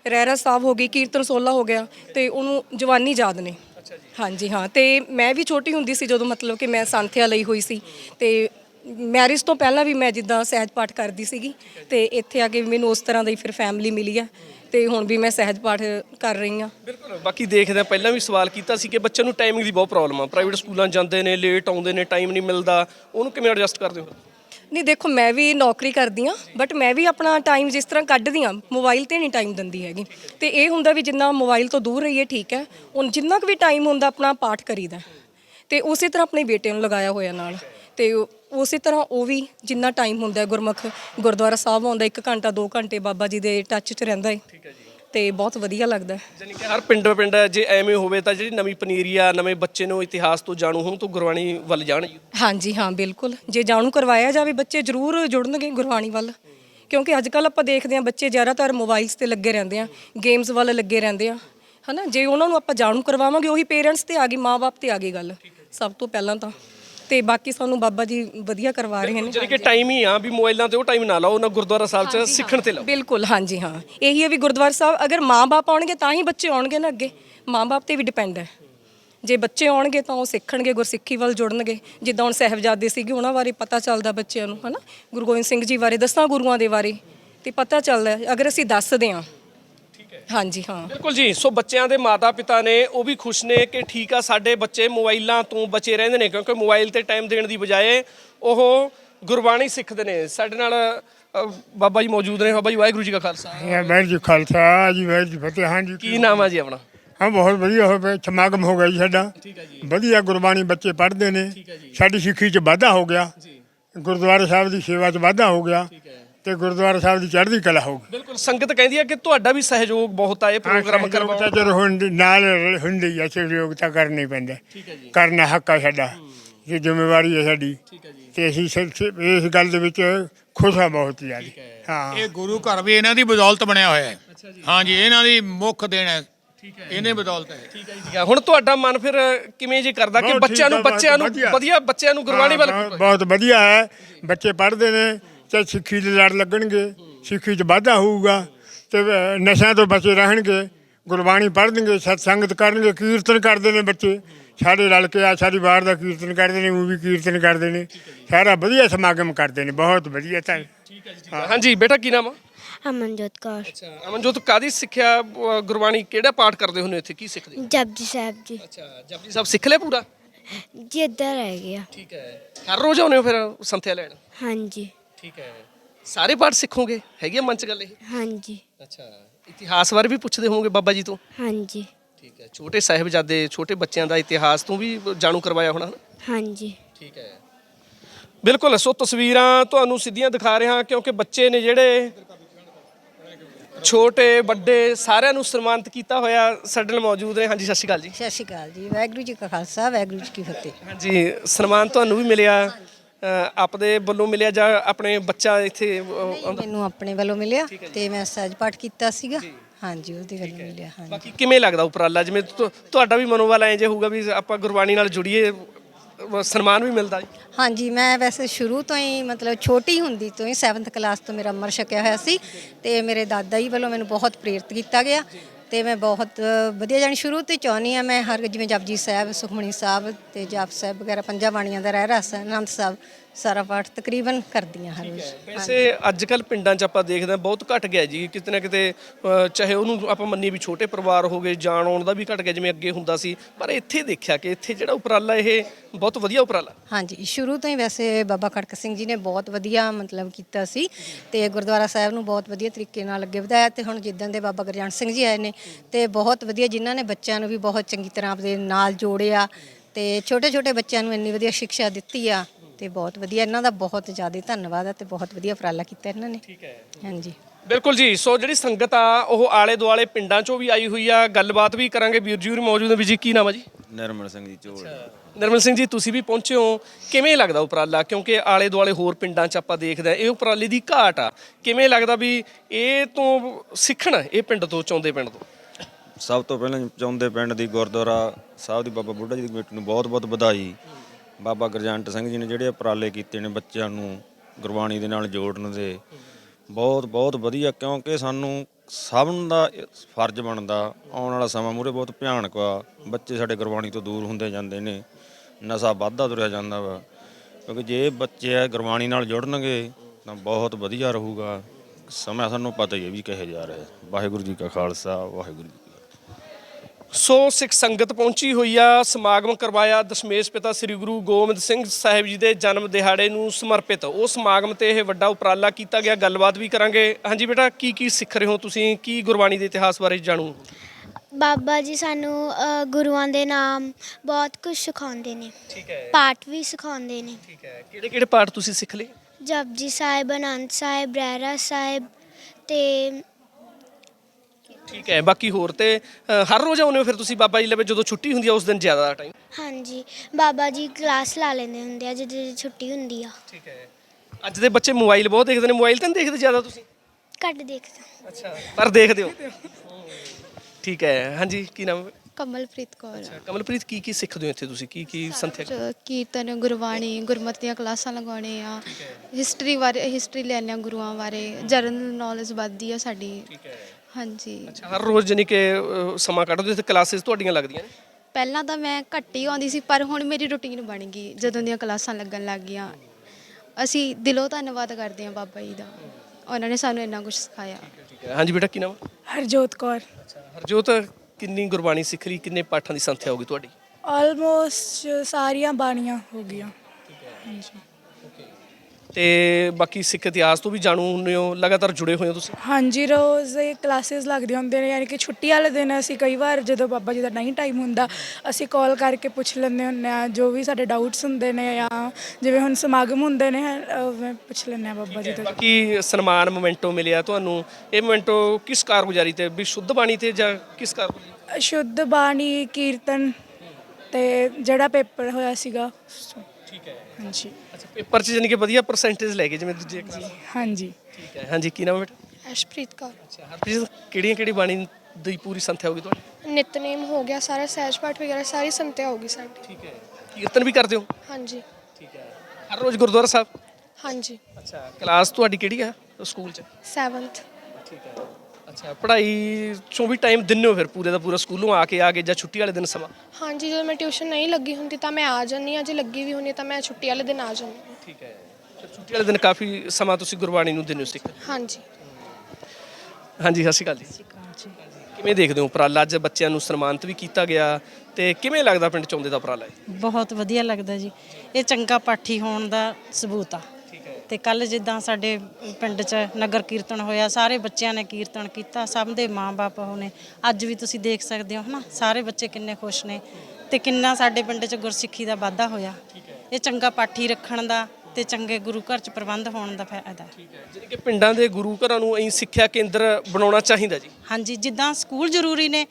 ਰਹਿਰਾ ਸਾਹਿਬ ਹੋ ਗਈ ਕੀਰਤਨ ਸੋਲਾ ਹੋ ਗਿਆ ਤੇ ਉਹਨੂੰ ਜਵਾਨੀ ਯਾਦ ਨੇ। ਹਾਂਜੀ ਹਾਂ ਤੇ ਮੈਂ ਵੀ ਛੋਟੀ ਹੁੰਦੀ ਸੀ ਜਦੋਂ ਮਤਲਬ ਕਿ ਮੈਂ ਸੰਥਿਆ ਲਈ ਹੋਈ ਸੀ ਤੇ ਮੈਰਿਜ ਤੋਂ ਪਹਿਲਾਂ ਵੀ ਮੈਂ ਜਿੱਦਾਂ ਸਹਿਜ ਪਾਠ ਕਰਦੀ ਸੀਗੀ ਤੇ ਇੱਥੇ ਆ ਕੇ ਵੀ ਮੈਨੂੰ ਉਸ ਤਰ੍ਹਾਂ ਦੀ ਫਿਰ ਫੈਮਿਲੀ ਮਿਲੀ ਆ ਤੇ ਹੁਣ ਵੀ ਮੈਂ ਸਹਿਜ ਪਾਠ ਕਰ ਰਹੀ ਆ। ਬਿਲਕੁਲ। ਬਾਕੀ ਦੇਖਦੇ ਆ ਪਹਿਲਾਂ ਵੀ ਸਵਾਲ ਕੀਤਾ ਸੀ ਕਿ ਬੱਚਿਆਂ ਨੂੰ ਟਾਈਮਿੰਗ ਦੀ ਬਹੁਤ ਪ੍ਰੋਬਲਮ ਆ। ਪ੍ਰਾਈਵੇਟ ਸਕੂਲਾਂ ਜਾਂਦੇ ਨੇ ਲੇਟ ਆਉਂਦੇ ਨੇ ਟਾਈਮ ਨਹੀਂ ਮਿਲਦਾ। ਉਹਨੂੰ ਕਿਵੇਂ ਐਡਜਸਟ ਕਰਦੇ ਹੋ? ਨਹੀਂ ਦੇਖੋ ਮੈਂ ਵੀ ਨੌਕਰੀ ਕਰਦੀ ਆ ਬਟ ਮੈਂ ਵੀ ਆਪਣਾ ਟਾਈਮ ਜਿਸ ਤਰ੍ਹਾਂ ਕੱਢਦੀ ਆ ਮੋਬਾਈਲ ਤੇ ਨਹੀਂ ਟਾਈਮ ਦਿੰਦੀ ਹੈਗੀ। ਤੇ ਇਹ ਹੁੰਦਾ ਵੀ ਜਿੰਨਾ ਮੋਬਾਈਲ ਤੋਂ ਦੂਰ ਰਹੀਏ ਠੀਕ ਹੈ ਹੁਣ ਜਿੰਨਾ ਕੁ ਵੀ ਟਾਈਮ ਹੁੰਦਾ ਆਪਣਾ ਪਾਠ ਕਰੀਦਾ। ਤੇ ਉਸੇ ਤਰ੍ਹਾਂ ਆਪਣੇ ਬੇਟੇ ਨੂੰ ਲਗਾਇਆ ਹੋਇਆ ਨਾਲ। ਤੇ ਉਸੇ ਤਰ੍ਹਾਂ ਉਹ ਵੀ ਜਿੰਨਾ ਟਾਈਮ ਹੁੰਦਾ ਹੈ ਗੁਰਮੁਖ ਗੁਰਦੁਆਰਾ ਸਾਹਿਬ ਆਉਂਦਾ 1 ਘੰਟਾ 2 ਘੰਟੇ ਬਾਬਾ ਜੀ ਦੇ ਟੱਚ 'ਚ ਰਹਿੰਦਾ ਹੈ। ਤੇ ਬਹੁਤ ਵਧੀਆ ਲੱਗਦਾ ਹੈ। ਜਾਨੀ ਕਿ ਹਰ ਪਿੰਡ ਪਿੰਡ ਜੇ ਐਵੇਂ ਹੋਵੇ ਤਾਂ ਜਿਹੜੀ ਨਵੀਂ ਪਨੀਰੀ ਆ ਨਵੇਂ ਬੱਚੇ ਨੂੰ ਇਤਿਹਾਸ ਤੋਂ ਜਾਣੂ ਹੋਣ ਤੋਂ ਗੁਰਬਾਣੀ ਵੱਲ ਜਾਣ ਹਾਂਜੀ ਹਾਂ ਬਿਲਕੁਲ। ਜੇ ਜਾਣੂ ਕਰਵਾਇਆ ਜਾਵੇ ਬੱਚੇ ਜ਼ਰੂਰ ਜੁੜਨਗੇ ਗੁਰਬਾਣੀ ਵੱਲ। ਕਿਉਂਕਿ ਅੱਜ ਕੱਲ ਆਪਾਂ ਦੇਖਦੇ ਹਾਂ ਬੱਚੇ ਜ਼ਿਆਦਾਤਰ ਮੋਬਾਈਲਸ ਤੇ ਲੱਗੇ ਰਹਿੰਦੇ ਆ ਗੇਮਸ ਵੱਲ ਲੱਗੇ ਰਹਿੰਦੇ ਆ। ਹਨਾ? ਜੇ ਉਹਨਾਂ ਨੂੰ ਆਪਾਂ ਜਾਣੂ ਕਰਵਾਵਾਂਗੇ ਉਹੀ ਪੇਰੈਂਟਸ ਤੇ ਆ ਗਈ ਮਾਪੇ ਤੇ ਆ ਗਈ ਗੱਲ। ਸਭ ਤੋਂ ਪਹਿਲਾਂ ਤਾਂ। ਤੇ ਬਾਕੀ ਸਾਨੂੰ ਬਾਬਾ ਜੀ ਵਧੀਆ ਕਰਵਾ ਰਹੇ ਨੇ। ਜਾਨੀ ਕਿ ਟਾਈਮ ਹੀ ਆ ਵੀ ਮੋਬਾਈਲਾਂ ਤੇ ਉਹ ਟਾਈਮ ਨਾ ਲਾਓ ਨਾ ਗੁਰਦੁਆਰਾ ਸਾਹਿਬ 'ਚ ਸਿੱਖਣ ਤੇ ਲਾਓ। ਬਿਲਕੁਲ ਹਾਂਜੀ ਹਾਂ। ਇਹੀ ਹੈ ਵੀ ਗੁਰਦੁਆਰਾ ਸਾਹਿਬ ਅਗਰ ਮਾਂ-ਬਾਪ ਆਉਣਗੇ ਤਾਂ ਹੀ ਬੱਚੇ ਆਉਣਗੇ ਨਾ ਅੱਗੇ। ਮਾਂ-ਬਾਪ ਤੇ ਵੀ ਡਿਪੈਂਡ ਹੈ। ਜੇ ਬੱਚੇ ਆਉਣਗੇ ਤਾਂ ਉਹ ਸਿੱਖਣਗੇ ਗੁਰਸਿੱਖੀ ਵੱਲ ਜੁੜਨਗੇ। ਜਿੱਦਾਂ ਹੁਣ ਸਾਹਿਬਜ਼ਾਦੇ ਸੀਗੇ ਉਹਨਾਂ ਬਾਰੇ ਪਤਾ ਚੱਲਦਾ ਬੱਚਿਆਂ ਨੂੰ ਹਨਾ? ਗੁਰੂ ਗੋਬਿੰਦ ਸਿੰਘ ਜੀ ਬਾਰੇ ਦਸਾਂ ਗੁਰੂਆਂ ਦੇ ਬਾਰੇ। ਤੇ ਪਤਾ ਚੱਲਦਾ ਅਗਰ ਅਸੀਂ ਦੱਸਦੇ ਹਾਂ। ਹਾਂਜੀ ਹਾਂ। ਬਿਲਕੁਲ ਜੀ ਸੋ ਬੱਚਿਆਂ ਦੇ ਮਾਤਾ-ਪਿਤਾ ਨੇ ਉਹ ਵੀ ਖੁਸ਼ ਨੇ ਕਿ ਠੀਕ ਆ ਸਾਡੇ ਬੱਚੇ ਮੋਬਾਈਲਾਂ ਤੋਂ ਬਚੇ ਰਹਿੰਦੇ ਨੇ ਕਿਉਂਕਿ ਮੋਬਾਈਲ ਤੇ ਟਾਈਮ ਦੇਣ ਦੀ ਬਜਾਏ ਉਹ ਗੁਰਬਾਣੀ ਸਿੱਖਦੇ ਨੇ। ਸਾਡੇ ਨਾਲ ਅ, ਬਾਬਾ ਜੀ ਮੌਜੂਦ ਨੇ। ਬਾਬਾ ਜੀ ਵਾਹਿਗੁਰੂ ਜੀ ਕਾ ਖਾਲਸਾ। ਵਾਹਿਗੁਰੂ ਜੀ ਖਾਲਸਾ ਜੀ ਵਾਹਿਗੁਰੂ ਜੀ ਫਤਿਹ। ਹਾਂ ਜੀ ਕੀ ਨਾਮ ਆ ਜੀ ਆਪਣਾ? ਹਾਂ ਬਹੁਤ ਵਧੀਆ ਹੋ ਗਿਆ ਸਮਾਗਮ ਹੋ ਗਿਆ ਜੀ ਸਾਡਾ। ਵਧੀਆ ਗੁਰਬਾਣੀ ਬੱਚੇ ਪੜ੍ਹਦੇ ਨੇ। ਸਾਡੀ ਸਿੱਖੀ 'ਚ ਵਾਧਾ ਹੋ ਗਿਆ। ਗੁਰਦੁਆਰਾ ਸਾਹਿਬ ਦੀ ਸੇਵਾ 'ਚ ਵਾਧਾ ਹੋ ਗਿਆ। ਤੇ ਗੁਰਦੁਆਰਾ ਸਾਹਿਬ ਦੀ ਚੜ੍ਹਦੀ ਕਲਾ ਹੋ ਗਈ ਬਿਲਕੁਲ ਸੰਗਤ ਕਹਿੰਦੀ ਆ ਕਿ ਤੁਹਾਡਾ ਵੀ ਸਹਿਯੋਗ ਬਹੁਤ ਆ ਇਹ ਪ੍ਰੋਗਰਾਮ ਕਰਵਾਉਣ ਜਦੋਂ ਹੁੰਦੀ- ਨਾਲ ਹੁੰਦੀ ਹੈ ਸਹਿਯੋਗਤਾ ਕਰਨੀ ਪੈਂਦਾ। ਕਰਨਾ ਹੱਕ ਆ ਸਾਡਾ ਇਹ ਜ਼ਿੰਮੇਵਾਰੀ ਹੈ ਸਾਡੀ ਤੇ ਅਸੀਂ ਇਸ ਗੱਲ ਦੇ ਵਿੱਚ ਖੁਸ਼ ਹਾਂ ਬਹੁਤ ਜ਼ਿਆਦਾ। ਹਾਂ। ਇਹ ਗੁਰੂ ਘਰ ਵੀ ਇਹਨਾਂ ਦੀ ਬਦੌਲਤ ਬਣਿਆ ਹੋਇਆ ਹੈ। ਹਾਂਜੀ ਇਹਨਾਂ ਦੀ ਮੁੱਖ ਦੇਣ ਹੈ। ਇਹਨੇ ਬਦੌਲਤ ਹੈ। ਠੀਕ ਆ ਹੁਣ ਤੁਹਾਡਾ ਮਨ ਫਿਰ ਕਿਵੇਂ ਜੇ ਕਰਦਾ ਕਿ ਬੱਚਿਆਂ ਨੂੰ ਬੱਚਿਆਂ ਨੂੰ ਵਧੀਆ। ਬੱਚਿਆਂ ਨੂੰ ਗੁਰਬਾਣੀ ਵੱਲ ਹਾਂ, ਬਹੁਤ ਵਧੀਆ ਹੈ। ਬੱਚੇ ਪੜ੍ਹਦੇ ਨੇ। ਤੇ ਸਿੱਖੀ ਦੇ ਲੜ ਲੱਗਣਗੇ ਸਿੱਖੀ 'ਚ ਵਾਧਾ ਹੋਊਗਾ ਤੇ ਨਸ਼ਿਆਂ ਤੋਂ ਬਚੇ ਰਹਿਣਗੇ ਗੁਰਬਾਣੀ ਪੜ੍ਹਨਗੇ ਸਤਸੰਗਤ ਕਰਨਗੇ ਕੀਰਤਨ ਕਰਦੇ ਨੇ ਬੱਚੇ। ਸਾਡੇ ਰਲ ਕੇ ਆ ਸਾਰੀ ਵਾਰ ਦਾ ਕੀਰਤਨ ਕਰਦੇ ਨੇ ਉਹ ਵੀ ਕੀਰਤਨ ਕਰਦੇ ਨੇ। ਸਾਰਾ ਵਧੀਆ ਸਮਾਗਮ ਕਰਦੇ ਨੇ ਬਹੁਤ ਵਧੀਆ ਤਾਂ। ਹਾਂਜੀ ਬੇਟਾ ਕੀ ਨਾਮ ਆ? ਅਮਨਜੋਤ ਕੌਰ। ਅੱਛਾ ਅਮਨਜੋਤ ਕਾਦੀ ਸਿੱਖਿਆ ਗੁਰਬਾਣੀ ਕਿਹੜਾ ਪਾਠ ਕਰਦੇ ਹੁੰਦੇ ਇੱਥੇ? ਕੀ ਸਿੱਖਦੇ ਜਪਜੀ ਸਾਹਿਬ ਜੀ। ਅੱਛਾ ਜਪਜੀ ਸਾਹਿਬ ਸਿੱਖ ਲਿਆ ਪੂਰਾ? ਜੀ ਇੱਧਰ ਰਹਿ ਗਿਆ ਠੀਕ ਹੈ। ਹਰ ਰੋਜ਼ ਆਉਂਦੇ ਹੋ ਫਿਰ ਸੰਥਿਆ ਲੈਣ? ਹਾਂਜੀ। ਠੀਕ ਹੈ। ਸਾਰੇ ਪਾਠ ਸਿੱਖੋਗੇ? ਹੈਗੀ ਆ ਮਨ ਚ ਗੱਲ ਇਹ? ਹਾਂਜੀ। ਅੱਛਾ ਇਤਿਹਾਸ ਬਾਰੇ ਵੀ ਪੁੱਛਦੇ ਹੋਵੋਗੇ ਬਾਬਾ ਜੀ ਤੋਂ? ਹਾਂਜੀ। ਠੀਕ ਹੈ ਛੋਟੇ ਸਾਹਿਬਜ਼ਾਦੇ ਛੋਟੇ ਬੱਚਿਆਂ ਦਾ ਇਤਿਹਾਸ ਤੋਂ ਵੀ ਜਾਣੂ ਕਰਵਾਇਆ ਹੋਣਾ ਹਾਂਜੀ। ਠੀਕ ਹੈ। ਬਿਲਕੁਲ ਸੋ ਤਸਵੀਰਾਂ ਤੁਹਾਨੂੰ ਸਿੱਧੀਆਂ ਦਿਖਾ ਰਿਹਾ ਕਿਉਂਕਿ ਬੱਚੇ ਨੇ ਜਿਹੜੇ ਛੋਟੇ ਵੱਡੇ ਸਾਰਿਆਂ ਨੂੰ ਸਨਮਾਨਿਤ ਕੀਤਾ ਹੋਇਆ ਸਾਡੇ ਨਾਲ ਮੌਜੂਦ ਨੇ। ਹਾਂਜੀ ਸਤਿ ਸ਼੍ਰੀ ਅਕਾਲ ਜੀ। ਸਤਿ ਸ਼੍ਰੀ ਅਕਾਲ ਜੀ। ਵਾਹਿਗੁਰੂ ਜੀ ਕਾ ਖਾਲਸਾ ਵਾਹਿਗੁਰੂ ਜੀ ਕੀ ਫਤਿਹ। ਹਾਂਜੀ ਸਨਮਾਨ ਤੁਹਾਨੂੰ ਵੀ ਮਿਲਿਆ। ਆਪਦੇ ਵੱਲੋਂ ਮਿਲਿਆ ਜਾਂ ਆਪਣੇ ਬੱਚਾ ਇੱਥੇ? ਮੈਨੂੰ ਆਪਣੇ ਵੱਲੋਂ ਮਿਲਿਆ ਤੇ ਮੈਂ ਸਹਿਜ ਪਾਠ ਕੀਤਾ ਸੀਗਾ। ਹਾਂਜੀ ਉਹਦੇ ਵੱਲੋਂ ਮਿਲਿਆ ਹਾਂਜੀ। ਬਾਕੀ ਕਿਵੇਂ ਲੱਗਦਾ ਉਪਰਾਲਾ? ਜਿਵੇਂ ਤੁ- ਤੁਹਾਡਾ ਵੀ ਮਨੋਬਲ ਐਂ ਜੇ ਹੋਊਗਾ ਵੀ ਆਪਾਂ ਗੁਰਬਾਣੀ ਨਾਲ ਜੁੜੀਏ ਸਨਮਾਨ ਵੀ ਮਿਲਦਾ ਜੀ। ਹਾਂਜੀ ਮੈਂ ਵੈਸੇ ਸ਼ੁਰੂ ਤੋਂ ਹੀ ਮਤਲਬ ਛੋਟੀ ਹੁੰਦੀ ਤੋਂ ਹੀ 7th ਕਲਾਸ ਤੋਂ ਮੇਰਾ ਅਮਰ ਛਕਿਆ ਹੋਇਆ ਸੀ ਤੇ ਮੇਰੇ ਦਾਦਾ ਜੀ ਵੱਲੋਂ ਮੈਨੂੰ ਬਹੁਤ ਪ੍ਰੇਰਿਤ ਕੀਤਾ ਗਿਆ। ਤੇ ਮੈਂ ਬਹੁਤ ਵਧੀਆ ਜਾਣੀ ਸ਼ੁਰੂ ਤੋਂ ਹੀ ਚਾਹੁੰਦੀ ਆ ਮੈਂ ਹਰ ਜਿਵੇਂ ਜਪਜੀ ਸਾਹਿਬ ਸੁਖਮਣੀ ਸਾਹਿਬ ਤੇ ਜਾਪ ਸਾਹਿਬ ਵਗੈਰਾ ਪੰਜਾਂ ਬਾਣੀਆਂ ਦਾ ਰਹਿ ਰਸ ਹੈ ਆਨੰਦ ਸਾਹਿਬ। ਸਾਰਾ ਪਾਠ ਤਕਰੀਬਨ ਕਰਦੀ ਹਾਂ ਹਰ ਰੋਜ਼ ਵੈਸੇ ਅੱਜ ਕੱਲ ਪਿੰਡਾਂ 'ਚ ਆਪਾਂ ਦੇਖਦੇ ਹਾਂ ਬਹੁਤ ਘਟ ਗਿਆ ਜੀ। ਕਿਤੇ ਨਾ ਕਿਤੇ ਅ, ਚਾਹੇ ਉਹਨੂੰ ਆਪਾਂ ਮੰਨੀਏ ਵੀ ਛੋਟੇ ਪਰਿਵਾਰ ਹੋ ਗਏ ਜਾਣ ਆਉਣ ਦਾ ਵੀ ਘਟ ਗਿਆ ਜਿਵੇਂ ਅੱਗੇ ਹੁੰਦਾ ਸੀ। ਪਰ ਇੱਥੇ ਦੇਖਿਆ ਕਿ ਇੱਥੇ ਜਿਹੜਾ ਉਪਰਾਲਾ ਇਹ ਬਹੁਤ ਵਧੀਆ ਉਪਰਾਲਾ। ਹਾਂਜੀ ਸ਼ੁਰੂ ਤੋਂ ਹੀ ਵੈਸੇ ਬਾਬਾ ਖੜਕ ਸਿੰਘ ਜੀ ਨੇ ਬਹੁਤ ਵਧੀਆ ਮਤਲਬ ਕੀਤਾ ਸੀ ਤੇ ਗੁਰਦੁਆਰਾ ਸਾਹਿਬ ਨੂੰ ਬਹੁਤ ਵਧੀਆ ਤਰੀਕੇ ਨਾਲ ਅੱਗੇ ਵਧਾਇਆ ਤੇ ਹੁਣ ਜਿੱਦਾਂ ਦੇ ਬਾਬਾ ਗੁਰਜੰਟ ਸਿੰਘ ਜੀ ਆਏ ਨੇ ਤੇ ਬਹੁਤ ਵਧੀਆ ਜਿਨ੍ਹਾਂ ਨੇ ਬੱਚਿਆਂ ਨੂੰ ਵੀ ਬਹੁਤ ਚੰਗੀ ਤਰ੍ਹਾਂ ਆਪਣੇ ਨਾਲ ਜੋੜਿਆ ਤੇ ਛੋਟੇ ਛੋਟੇ ਬੱਚਿਆਂ ਨੂੰ ਇੰਨੀ ਵਧੀਆ ਸਿੱਖਿਆ ਦਿੱਤੀ ਆ ਤੇ ਬਹੁਤ ਵਧੀਆ। ਇਹਨਾਂ ਦਾ ਬਹੁਤ ਜ਼ਿਆਦਾ ਧੰਨਵਾਦ ਆ ਤੇ ਬਹੁਤ ਵਧੀਆ ਉਪਰਾਲਾ ਕੀਤਾ ਇਹਨਾਂ ਨੇ। ਠੀਕ ਹੈ। ਹਾਂਜੀ। ਬਿਲਕੁਲ ਜੀ। ਸੋ ਜਿਹੜੀ ਸੰਗਤ ਆ ਉਹ ਆਲੇ ਦੁਆਲੇ ਪਿੰਡਾਂ 'ਚੋਂ ਵੀ ਆਈ ਹੋਈ ਆ। ਗੱਲਬਾਤ ਵੀ ਕਰਾਂਗੇ। ਵੀਰ ਜੀ ਹੋਰੀ ਮੌਜੂਦ ਨੇ। ਵੀ ਜੀ ਕੀ ਨਾਮ ਆ ਜੀ? ਨਿਰਮਲ ਸਿੰਘ ਜੀ ਝੋਲ ਨਰਮਲ ਸਿੰਘ ਜੀ ਤੁਸੀਂ ਵੀ ਪਹੁੰਚੇ ਹੋ। ਕਿਵੇਂ ਲੱਗਦਾ ਉਪਰਾਲਾ? ਕਿਉਂਕਿ ਆਲੇ ਦੁਆਲੇ ਹੋਰ ਪਿੰਡਾਂ 'ਚ ਆਪਾਂ ਦੇਖਦੇ ਆ ਇਹ ਉਪਰਾਲੇ ਦੀ ਘਾਟ ਆ। ਕਿਵੇਂ ਲੱਗਦਾ ਵੀ ਇਹ ਤੋਂ ਸਿੱਖਣ ਇਹ ਪਿੰਡ ਤੋਂ ਚਾਹੁੰਦੇ ਪਿੰਡ ਤੋਂ? ਸਭ ਤੋਂ ਪਹਿਲਾਂ ਚਾਹੁੰਦੇ ਪਿੰਡ ਦੀ ਗੁਰਦੁਆਰਾ ਸਾਹਿਬ ਦੀ ਬਾਬਾ ਬੁੱਢਾ ਜੀ ਦੀ ਕਮੇਟੀ ਨੂੰ ਬਹੁਤ-ਬਹੁਤ ਵਧਾਈ। ਬਾਬਾ ਗਰਜੰਟ ਸਿੰਘ ਜੀ ਨੇ ਜਿਹੜੇ ਉਪਰਾਲੇ ਕੀਤੇ ਨੇ ਬੱਚਿਆਂ ਨੂੰ ਗੁਰਬਾਣੀ ਦੇ ਨਾਲ ਜੋੜਨ ਦੇ। ਬਹੁਤ ਬਹੁਤ ਵਧੀਆ, ਕਿਉਂਕਿ ਸਾਨੂੰ ਸਭ ਦਾ ਫਰਜ਼ ਬਣਦਾ, ਆਉਣ ਵਾਲਾ ਸਮਾਂ ਮੂਰੇ ਬਹੁਤ ਭਿਆਨਕ ਆ ਬੱਚੇ ਸਾਡੇ ਗੁਰਬਾਣੀ ਤੋਂ ਦੂਰ ਹੁੰਦੇ ਜਾਂਦੇ ਨੇ, ਨਸ਼ਾ ਵੱਧਦਾ ਤੁਰਿਆ ਜਾਂਦਾ ਵਾ। ਕਿਉਂਕਿ ਜੇ ਬੱਚੇ ਗੁਰਬਾਣੀ ਨਾਲ ਜੁੜਨਗੇ, ਤਾਂ ਬਹੁਤ ਵਧੀਆ ਰਹੂਗਾ। ਸਮਾਂ ਸਾਨੂੰ ਪਤਾ ਹੀ ਹੈ ਵੀ ਕਿਹੋ ਜਾ ਰਿਹਾ। ਵਾਹਿਗੁਰੂ ਜੀ ਕਾ ਖਾਲਸਾ, ਵਾਹਿਗੁਰੂ ਜੀ ਸੋ ਸਿੱਖ ਸੰਗਤ ਪਹੁੰਚੀ ਹੋਈ ਆ ਸਮਾਗਮ ਕਰਵਾਇਆ ਦਸ਼ਮੇਸ਼ ਪਿਤਾ ਸ੍ਰੀ ਗੁਰੂ ਗੋਬਿੰਦ ਸਿੰਘ ਸਾਹਿਬ ਜੀ ਦੇ ਜਨਮ ਦਿਹਾੜੇ ਨੂੰ ਸਮਰਪਿਤ। ਉਹ ਸਮਾਗਮ ਤੇ ਇਹ ਵੱਡਾ ਉਪਰਾਲਾ ਕੀਤਾ ਗਿਆ ਗੱਲਬਾਤ ਵੀ ਕਰਾਂਗੇ। ਹਾਂਜੀ ਬੇਟਾ ਕੀ ਕੀ ਸਿੱਖ ਰਹੇ ਹੋ ਤੁਸੀਂ? ਕੀ ਗੁਰਬਾਣੀ ਦੇ ਇਤਿਹਾਸ ਬਾਰੇ ਜਾਣੂ? ਬਾਬਾ ਜੀ ਸਾਨੂੰ ਅ, ਗੁਰੂਆਂ ਦੇ ਨਾਮ ਬਹੁਤ ਕੁਝ ਸਿਖਾਉਂਦੇ ਨੇ। ਠੀਕ ਹੈ। ਪਾਠ ਵੀ ਸਿਖਾਉਂਦੇ ਨੇ। ਠੀਕ ਹੈ। ਕਿਹੜੇ ਕਿਹੜੇ ਪਾਠ ਤੁਸੀਂ ਸਿੱਖ ਲਏ? ਜਪਜੀ ਸਾਹਿਬ ਅਨੰਦ ਸਾਹਿਬ ਰਹਿਰਾ ਸਾਹਿਬ ਤੇ ਠੀਕ ਹੈ ਬਾਕੀ ਹੋਰ ਤੇ ਅ, ਹਰ ਰੋਜ਼ ਆਉਂਦੇ ਹੋ ਫਿਰ ਤੁਸੀਂ ਬਾਬਾ ਜੀ ਲਵੇ ਜਦੋਂ ਛੁੱਟੀ ਹੁੰਦੀ ਆ ਉਸ ਦਿਨ ਜ਼ਿਆਦਾ ਟਾਈਮ ਹਾਂਜੀ ਬਾਬਾ ਜੀ ਕਲਾਸ ਲਾ ਲੈਂਦੇ ਹੁੰਦੇ ਆ ਜਦੋਂ ਛੁੱਟੀ ਹੁੰਦੀ ਆ। ਠੀਕ ਹੈ ਅੱਜ ਦੇ ਬੱਚੇ ਮੋਬਾਈਲ ਬਹੁਤ ਦੇਖਦੇ ਨੇ ਮੋਬਾਈਲ ਤਾਂ ਨਹੀਂ ਦੇਖਦੇ ਜ਼ਿਆਦਾ ਤੁਸੀਂ? ਘੱਟ ਦੇਖਦਾ ਅੱਛਾ ਪਰ ਦੇਖਦੇ ਹੋ। ਠੀਕ ਹੈ ਹਾਂਜੀ ਕੀ ਨਾਮ ਹੈ? ਕਮਲਪ੍ਰੀਤ ਕੌਰ। ਅੱਛਾ ਕਮਲਪ੍ਰੀਤ ਕੀ ਕੀ ਸਿੱਖਦੇ ਹੋ ਇੱਥੇ ਤੁਸੀਂ? ਕੀ ਕੀ ਸੰਥਿਆ? ਚ ਕੀਰਤਨ ਗੁਰਬਾਣੀ ਗੁਰਮਤਿ ਦੀਆਂ ਕਲਾਸਾਂ ਲਗਾਉਣੇ ਆ। ਹਿਸਟਰੀ ਬਾਰੇ ਹਿਸਟਰੀ ਲੈਣੇ ਆ ਗੁਰੂਆਂ ਬਾਰੇ। ਜਨਰਲ ਨੌਲੇਜ ਵੱਧਦੀ ਆ ਸਾਡੀ। ਠੀਕ ਹੈ। ਹਾਂਜੀ। ਅੱਛਾ ਹਰ ਰੋਜ਼ ਜਾਨੀ ਕਿ ਅ, ਸਮਾਂ ਕੱਢਦੇ ਤੇ ਕਲਾਸਿਸ ਤੁਹਾਡੀਆਂ ਲੱਗਦੀਆਂ ਨੇ? ਪਹਿਲਾਂ ਤਾਂ ਮੈਂ ਘੱਟ ਹੀ ਆਉਂਦੀ ਸੀ ਪਰ ਹੁਣ ਮੇਰੀ ਰੁਟੀਨ ਬਣ ਗਈ ਜਦੋਂ ਦੀਆਂ ਕਲਾਸਾਂ ਲੱਗਣ ਲੱਗ ਗਈਆਂ। ਅਸੀਂ ਦਿਲੋਂ ਧੰਨਵਾਦ ਕਰਦੇ ਹਾਂ ਬਾਬਾ ਜੀ ਦਾ। ਉਹਨਾਂ ਨੇ ਸਾਨੂੰ ਇੰਨਾ ਕੁਝ ਸਿਖਾਇਆ। ਠੀਕ ਹੈ ਹਾਂਜੀ ਬੇਟਾ ਕੀ ਨਾਮ? ਹੈ? ਹਰਜੋਤ ਕੌਰ। ਅੱਛਾ ਹਰਜੋਤ ਕਿੰਨੀ ਗੁਰਬਾਣੀ ਸਿੱਖ ਲਈ ਕਿੰਨੇ ਪਾਠਾਂ ਦੀ ਸੰਥਿਆ ਹੋਗੀ ਤੁਹਾਡੀ? ਆਲਮੋਸਟ ਸਾਰੀਆਂ ਬਾਣੀਆਂ ਹੋ ਗਈਆਂ। ਤੇ ਬਾਕੀ ਸਿੱਖ ਇਤਿਹਾਸ ਤੋਂ ਵੀ ਜਾਣੂ ਹੁੰਦੇ ਹੋ ਲਗਾਤਾਰ ਜੁੜੇ ਹੋਏ ਹੋ ਤੁਸੀਂ? ਹਾਂਜੀ ਰੋਜ਼ ਇਹ ਕਲਾਸਿਸ ਲੱਗਦੀਆਂ ਹੁੰਦੀਆਂ ਨੇ ਯਾਨੀ ਕਿ ਛੁੱਟੀ ਵਾਲੇ ਦਿਨ ਅਸੀਂ ਕਈ ਵਾਰ ਜਦੋਂ ਬਾਬਾ ਜੀ ਦਾ ਨਹੀਂ ਟਾਈਮ ਹੁੰਦਾ ਅਸੀਂ ਕਾਲ ਕਰਕੇ ਪੁੱਛ ਲੈਂਦੇ ਹੁੰਦੇ ਆ ਜੋ ਵੀ ਸਾਡੇ ਡਾਊਟਸ ਹੁੰਦੇ ਨੇ ਜਾਂ ਜਿਵੇਂ ਹੁਣ ਸਮਾਗਮ ਹੁੰਦੇ ਨੇ ਉਵੇਂ ਪੁੱਛ ਲੈਂਦੇ ਆ ਬਾਬਾ ਜੀ ਤੋਂ। ਬਾਕੀ ਸਨਮਾਨ ਮੋਮੈਂਟੋ ਮਿਲਿਆ ਤੁਹਾਨੂੰ ਇਹ ਮੋਮੈਂਟੋ ਕਿਸ ਕਾਰਗੁਜ਼ਾਰੀ ਤੇ ਵੀ ਸ਼ੁੱਧ ਬਾਣੀ ਤੇ ਜਾਂ ਕਿਸ ਕਾਰਗੁਜ਼ਾਰੀ? ਸ਼ੁੱਧ ਬਾਣੀ ਕੀਰਤਨ ਤੇ ਜਿਹੜਾ ਪੇਪਰ ਹੋਇਆ ਸੀਗਾ। ਠੀਕ ਹੈ। ਹਾਂਜੀ। ਅੱਛਾ ਪੇਪਰ 'ਚ ਜਾਨੀ ਕਿ ਵਧੀਆ ਪਰਸੈਂਟੇਜ ਲੈ ਕੇ ਜਿਵੇਂ ਦੂਜੇ class? ਹਾਂਜੀ ਠੀਕ ਹੈ ਹਾਂਜੀ ਕੀ ਨਾਮ ਹੈ ਬੇਟਾ ਅਸ਼ਪ੍ਰੀਤ ਕੌਰ ਅੱਛਾ ਹਰਪ੍ਰੀਤ ਕਿਹੜੀਆਂ ਕਿਹੜੀ ਬਾਣੀ ਦੀ ਪੂਰੀ ਸੰਥਿਆ ਹੋਗੀ ਤੁਹਾਡੀ ਨਿਤਨੇਮ ਹੋ ਗਿਆ ਸਾਰਾ ਸਹਿਜ ਪਾਠ ਵਗੈਰਾ ਸਾਰੀ ਸੰਤਿਆ ਹੋਗੀ ਸਾਡੀ ਠੀਕ ਹੈ ਕੀਰਤਨ ਵੀ ਕਰਦੇ ਹੋ ਹਾਂਜੀ ਠੀਕ ਹੈ ਹਰ ਰੋਜ਼ ਗੁਰਦੁਆਰਾ ਸਾਹਿਬ ਹਾਂਜੀ ਅੱਛਾ ਕਲਾਸ ਤੁਹਾਡੀ ਕਿਹੜੀ ਆ ਸਕੂਲ 'ਚ 7th ਠੀਕ ਹੈ ਅੱਛਾ ਪੜ੍ਹਾਈ ਚੋਂ ਵੀ ਟਾਈਮ ਦਿੰਦੇ ਹੋ ਫਿਰ ਪੂਰੇ ਦਾ ਪੂਰਾ ਸਕੂਲੋਂ ਆ ਕੇ ਆ ਕੇ ਜਾਂ ਛੁੱਟੀ ਵਾਲੇ ਦਿਨ ਸਮਾਂ? ਹਾਂਜੀ ਜਦੋਂ ਮੈਂ ਟਿਊਸ਼ਨ ਨਹੀਂ ਲੱਗੀ ਹੁੰਦੀ ਤਾਂ ਮੈਂ ਆ ਜਾਂਦੀ ਆ ਜੇ ਲੱਗੀ ਵੀ ਹੁੰਦੀ ਤਾਂ ਮੈਂ ਛੁੱਟੀ ਵਾਲੇ ਦਿਨ ਆ ਜਾਂਦੀ ਹਾਂ। ਠੀਕ ਹੈ। ਛੁੱਟੀ ਵਾਲੇ ਦਿਨ ਕਾਫੀ ਸਮਾਂ ਤੁਸੀਂ ਗੁਰਬਾਣੀ ਨੂੰ ਦਿੰਦੇ ਹੋ ਸਿੱਖ? ਹਾਂਜੀ। ਹਾਂਜੀ ਸਤਿ ਸ਼੍ਰੀ ਅਕਾਲ ਜੀ। ਕਿਵੇਂ ਦੇਖਦੇ ਹੋ ਉਪਰਾਲਾ? ਅੱਜ ਬੱਚਿਆਂ ਨੂੰ ਸਨਮਾਨਿਤ ਵੀ ਕੀਤਾ ਗਿਆ ਤੇ ਕਿਵੇਂ ਲੱਗਦਾ ਪਿੰਡ ਚੌਂਦੇ ਦਾ ਉਪਰਾਲਾ ਇਹ? ਬਹੁਤ ਵਧੀਆ ਲੱਗਦਾ ਜੀ। ਇਹ ਚੰਗਾ ਪਾਠੀ ਹੋਣ ਦਾ ਸਬੂਤ ਆ। ਤੇ ਕੱਲ ਜਿੱਦਾਂ ਸਾਡੇ ਪਿੰਡ 'ਚ ਨਗਰ ਕੀਰਤਨ ਹੋਇਆ ਸਾਰੇ ਬੱਚਿਆਂ ਨੇ ਕੀਰਤਨ ਕੀਤਾ ਸਭ ਦੇ ਮਾਪੇ ਹੋਣੇ ਅੱਜ ਵੀ ਤੁਸੀਂ ਦੇਖ ਸਕਦੇ ਹੋ ਹਨਾ ਸਾਰੇ ਬੱਚੇ ਕਿੰਨੇ ਖੁਸ਼ ਨੇ ਤੇ ਕਿੰਨਾ ਸਾਡੇ ਪਿੰਡ 'ਚ ਗੁਰਸਿੱਖੀ ਦਾ ਵਾਧਾ ਹੋਇਆ। ਇਹ ਚੰਗਾ ਪਾਠੀ ਰੱਖਣ ਦਾ ਤੇ ਚੰਗੇ ਗੁਰੂ ਘਰ 'ਚ ਪ੍ਰਬੰਧ ਹੋਣ ਦਾ ਫਾਇਦਾ। ਹੈ ਜਾਣੀ ਕਿ ਪਿੰਡਾਂ ਦੇ ਗੁਰੂ ਘਰਾਂ ਨੂੰ ਅਸੀਂ ਸਿੱਖਿਆ ਕੇਂਦਰ ਬਣਾਉਣਾ ਚਾਹੀਦਾ ਜੀ। ਹਾਂਜੀ ਜਿੱਦਾਂ ਸਕੂਲ ਜ਼ਰੂਰੀ ਨੇ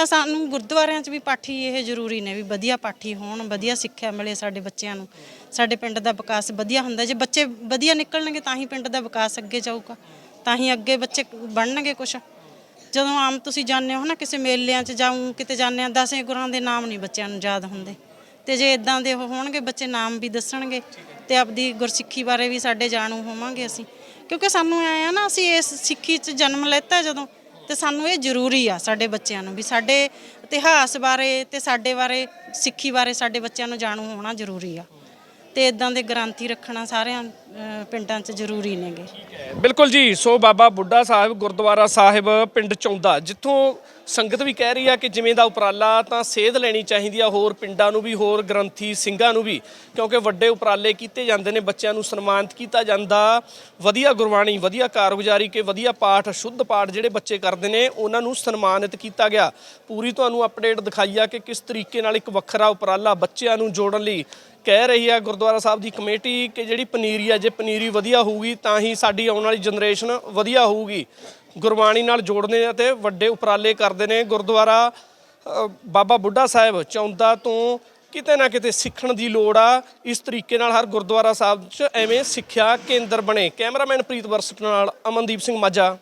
ਤਾਂ ਸਾਨੂੰ ਗੁਰਦੁਆਰਿਆਂ 'ਚ ਵੀ ਪਾਠੀ ਇਹ ਜ਼ਰੂਰੀ ਨੇ ਵੀ ਵਧੀਆ ਪਾਠੀ ਹੋਣ, ਵਧੀਆ ਸਿੱਖਿਆ ਮਿਲੇ ਸਾਡੇ ਬੱਚਿਆਂ ਨੂੰ। ਸਾਡੇ ਪਿੰਡ ਦਾ ਵਿਕਾਸ ਵਧੀਆ ਹੁੰਦਾ, ਜੇ ਬੱਚੇ ਵਧੀਆ ਨਿਕਲਣਗੇ ਤਾਂ ਹੀ ਪਿੰਡ ਦਾ ਵਿਕਾਸ ਅੱਗੇ ਜਾਊਗਾ, ਤਾਂ ਹੀ ਅੱਗੇ ਬੱਚੇ ਬਣਨਗੇ ਕੁਛ। ਜਦੋਂ ਆਮ ਤੁਸੀਂ ਜਾਂਦੇ ਹੋ ਨਾ ਕਿਸੇ ਮੇਲਿਆਂ 'ਚ ਜਾਉਂ ਕਿਤੇ ਜਾਂਦੇ ਆ ਦਸੇ ਗੁਰਾਂ ਦੇ ਨਾਮ ਨਹੀਂ ਬੱਚਿਆਂ ਨੂੰ ਯਾਦ ਹੁੰਦੇ। ਤੇ ਜੇ ਇਦਾਂ ਦੇ ਉਹ ਹੋਣਗੇ, ਬੱਚੇ ਨਾਮ ਵੀ ਦੱਸਣਗੇ ਤੇ ਆਪਦੀ ਗੁਰਸਿੱਖੀ ਬਾਰੇ ਵੀ ਸਾਡੇ ਜਾਣੂ ਹੋਵਾਂਗੇ ਅਸੀਂ। ਕਿਉਂਕਿ ਸਾਨੂੰ ਐ ਆ ਨਾ, ਅਸੀਂ ਇਸ ਸਿੱਖੀ 'ਚ ਜਨਮ ਲੈਤਾ ਜਦੋਂ। ਤੇ ਸਾਨੂੰ ਇਹ ਜ਼ਰੂਰੀ ਆ ਸਾਡੇ ਬੱਚਿਆਂ ਨੂੰ ਵੀ ਸਾਡੇ ਇਤਿਹਾਸ ਬਾਰੇ ਤੇ ਸਾਡੇ ਬਾਰੇ ਸਿੱਖੀ ਬਾਰੇ ਸਾਡੇ ਬੱਚਿਆਂ ਨੂੰ ਜਾਣੂ ਹੋਣਾ ਜ਼ਰੂਰੀ ਆ। ਤੇ ਇਦਾਂ ਦੇ ਗ੍ਰੰਥੀ ਰੱਖਣਾ ਸਾਰਿਆਂ ਅ, ਪਿੰਡਾਂ 'ਚ ਜ਼ਰੂਰੀ ਨੇਗੇ। ਬਿਲਕੁਲ ਜੀ ਸੋ ਬਾਬਾ ਬੁੱਢਾ ਸਾਹਿਬ ਗੁਰਦੁਆਰਾ ਸਾਹਿਬ ਪਿੰਡ ਚੌਂਦਾ ਜਿੱਥੋਂ ਸੰਗਤ ਵੀ ਕਹਿ ਰਹੀ ਆ ਕਿ ਜਿਵੇਂ ਦਾ ਉਪਰਾਲਾ ਤਾਂ ਸੇਧ ਲੈਣੀ ਚਾਹੀਦੀ ਆ ਹੋਰ ਪਿੰਡਾਂ ਨੂੰ ਵੀ ਹੋਰ ਗ੍ਰੰਥੀ ਸਿੰਘਾਂ ਨੂੰ ਵੀ ਕਿਉਂਕਿ ਵੱਡੇ ਉਪਰਾਲੇ ਕੀਤੇ ਜਾਂਦੇ ਨੇ ਬੱਚਿਆਂ ਨੂੰ ਸਨਮਾਨਿਤ ਕੀਤਾ ਜਾਂਦਾ। ਵਧੀਆ ਗੁਰਬਾਣੀ ਵਧੀਆ ਕਾਰਗੁਜ਼ਾਰੀ ਕੇ ਵਧੀਆ ਪਾਠ ਸ਼ੁੱਧ ਪਾਠ ਜਿਹੜੇ ਬੱਚੇ ਕਰਦੇ ਨੇ ਉਹਨਾਂ ਨੂੰ ਸਨਮਾਨਿਤ ਕੀਤਾ ਗਿਆ। ਪੂਰੀ ਤੁਹਾਨੂੰ ਅਪਡੇਟ ਦਿਖਾਈ ਆ ਕਿ ਕਿਸ ਤਰੀਕੇ ਨਾਲ ਇੱਕ ਵੱਖਰਾ ਉਪਰਾਲਾ ਬੱਚਿਆਂ ਨੂੰ ਜੋੜਨ ਲਈ ਕਹਿ ਰਹੀ ਆ ਗੁਰਦੁਆਰਾ ਸਾਹਿਬ ਦੀ ਕਮੇਟੀ ਕਿ ਜਿਹੜੀ ਪਨੀਰੀ ਆ, ਜੇ ਪਨੀਰੀ ਵਧੀਆ ਹੋਊਗੀ ਤਾਂ ਹੀ ਸਾਡੀ ਆਉਣ ਵਾਲੀ ਜਨਰੇਸ਼ਨ ਵਧੀਆ ਹੋਊਗੀ। ਗੁਰਬਾਣੀ ਨਾਲ ਜੋੜਨੇ ਅਤੇ ਵੱਡੇ ਉਪਰਾਲੇ ਕਰਦੇ ਨੇ। ਗੁਰਦੁਆਰਾ ਬਾਬਾ ਬੁੱਢਾ ਸਾਹਿਬ ਚੌਂਦਾ ਤੋਂ ਕਿਤੇ ਨਾ ਕਿਤੇ ਸਿੱਖਣ ਦੀ ਲੋੜ ਆ। ਇਸ ਤਰੀਕੇ ਨਾਲ ਹਰ ਗੁਰਦੁਆਰਾ ਸਾਹਿਬ 'ਚ ਐਵੇਂ ਸਿੱਖਿਆ ਕੇਂਦਰ ਬਣੇ। ਕੈਮਰਾਮੈਨ ਪ੍ਰੀਤ ਵਰਸਟ ਨਾਲ ਅਮਨਦੀਪ ਸਿੰਘ ਮਾਝਾ।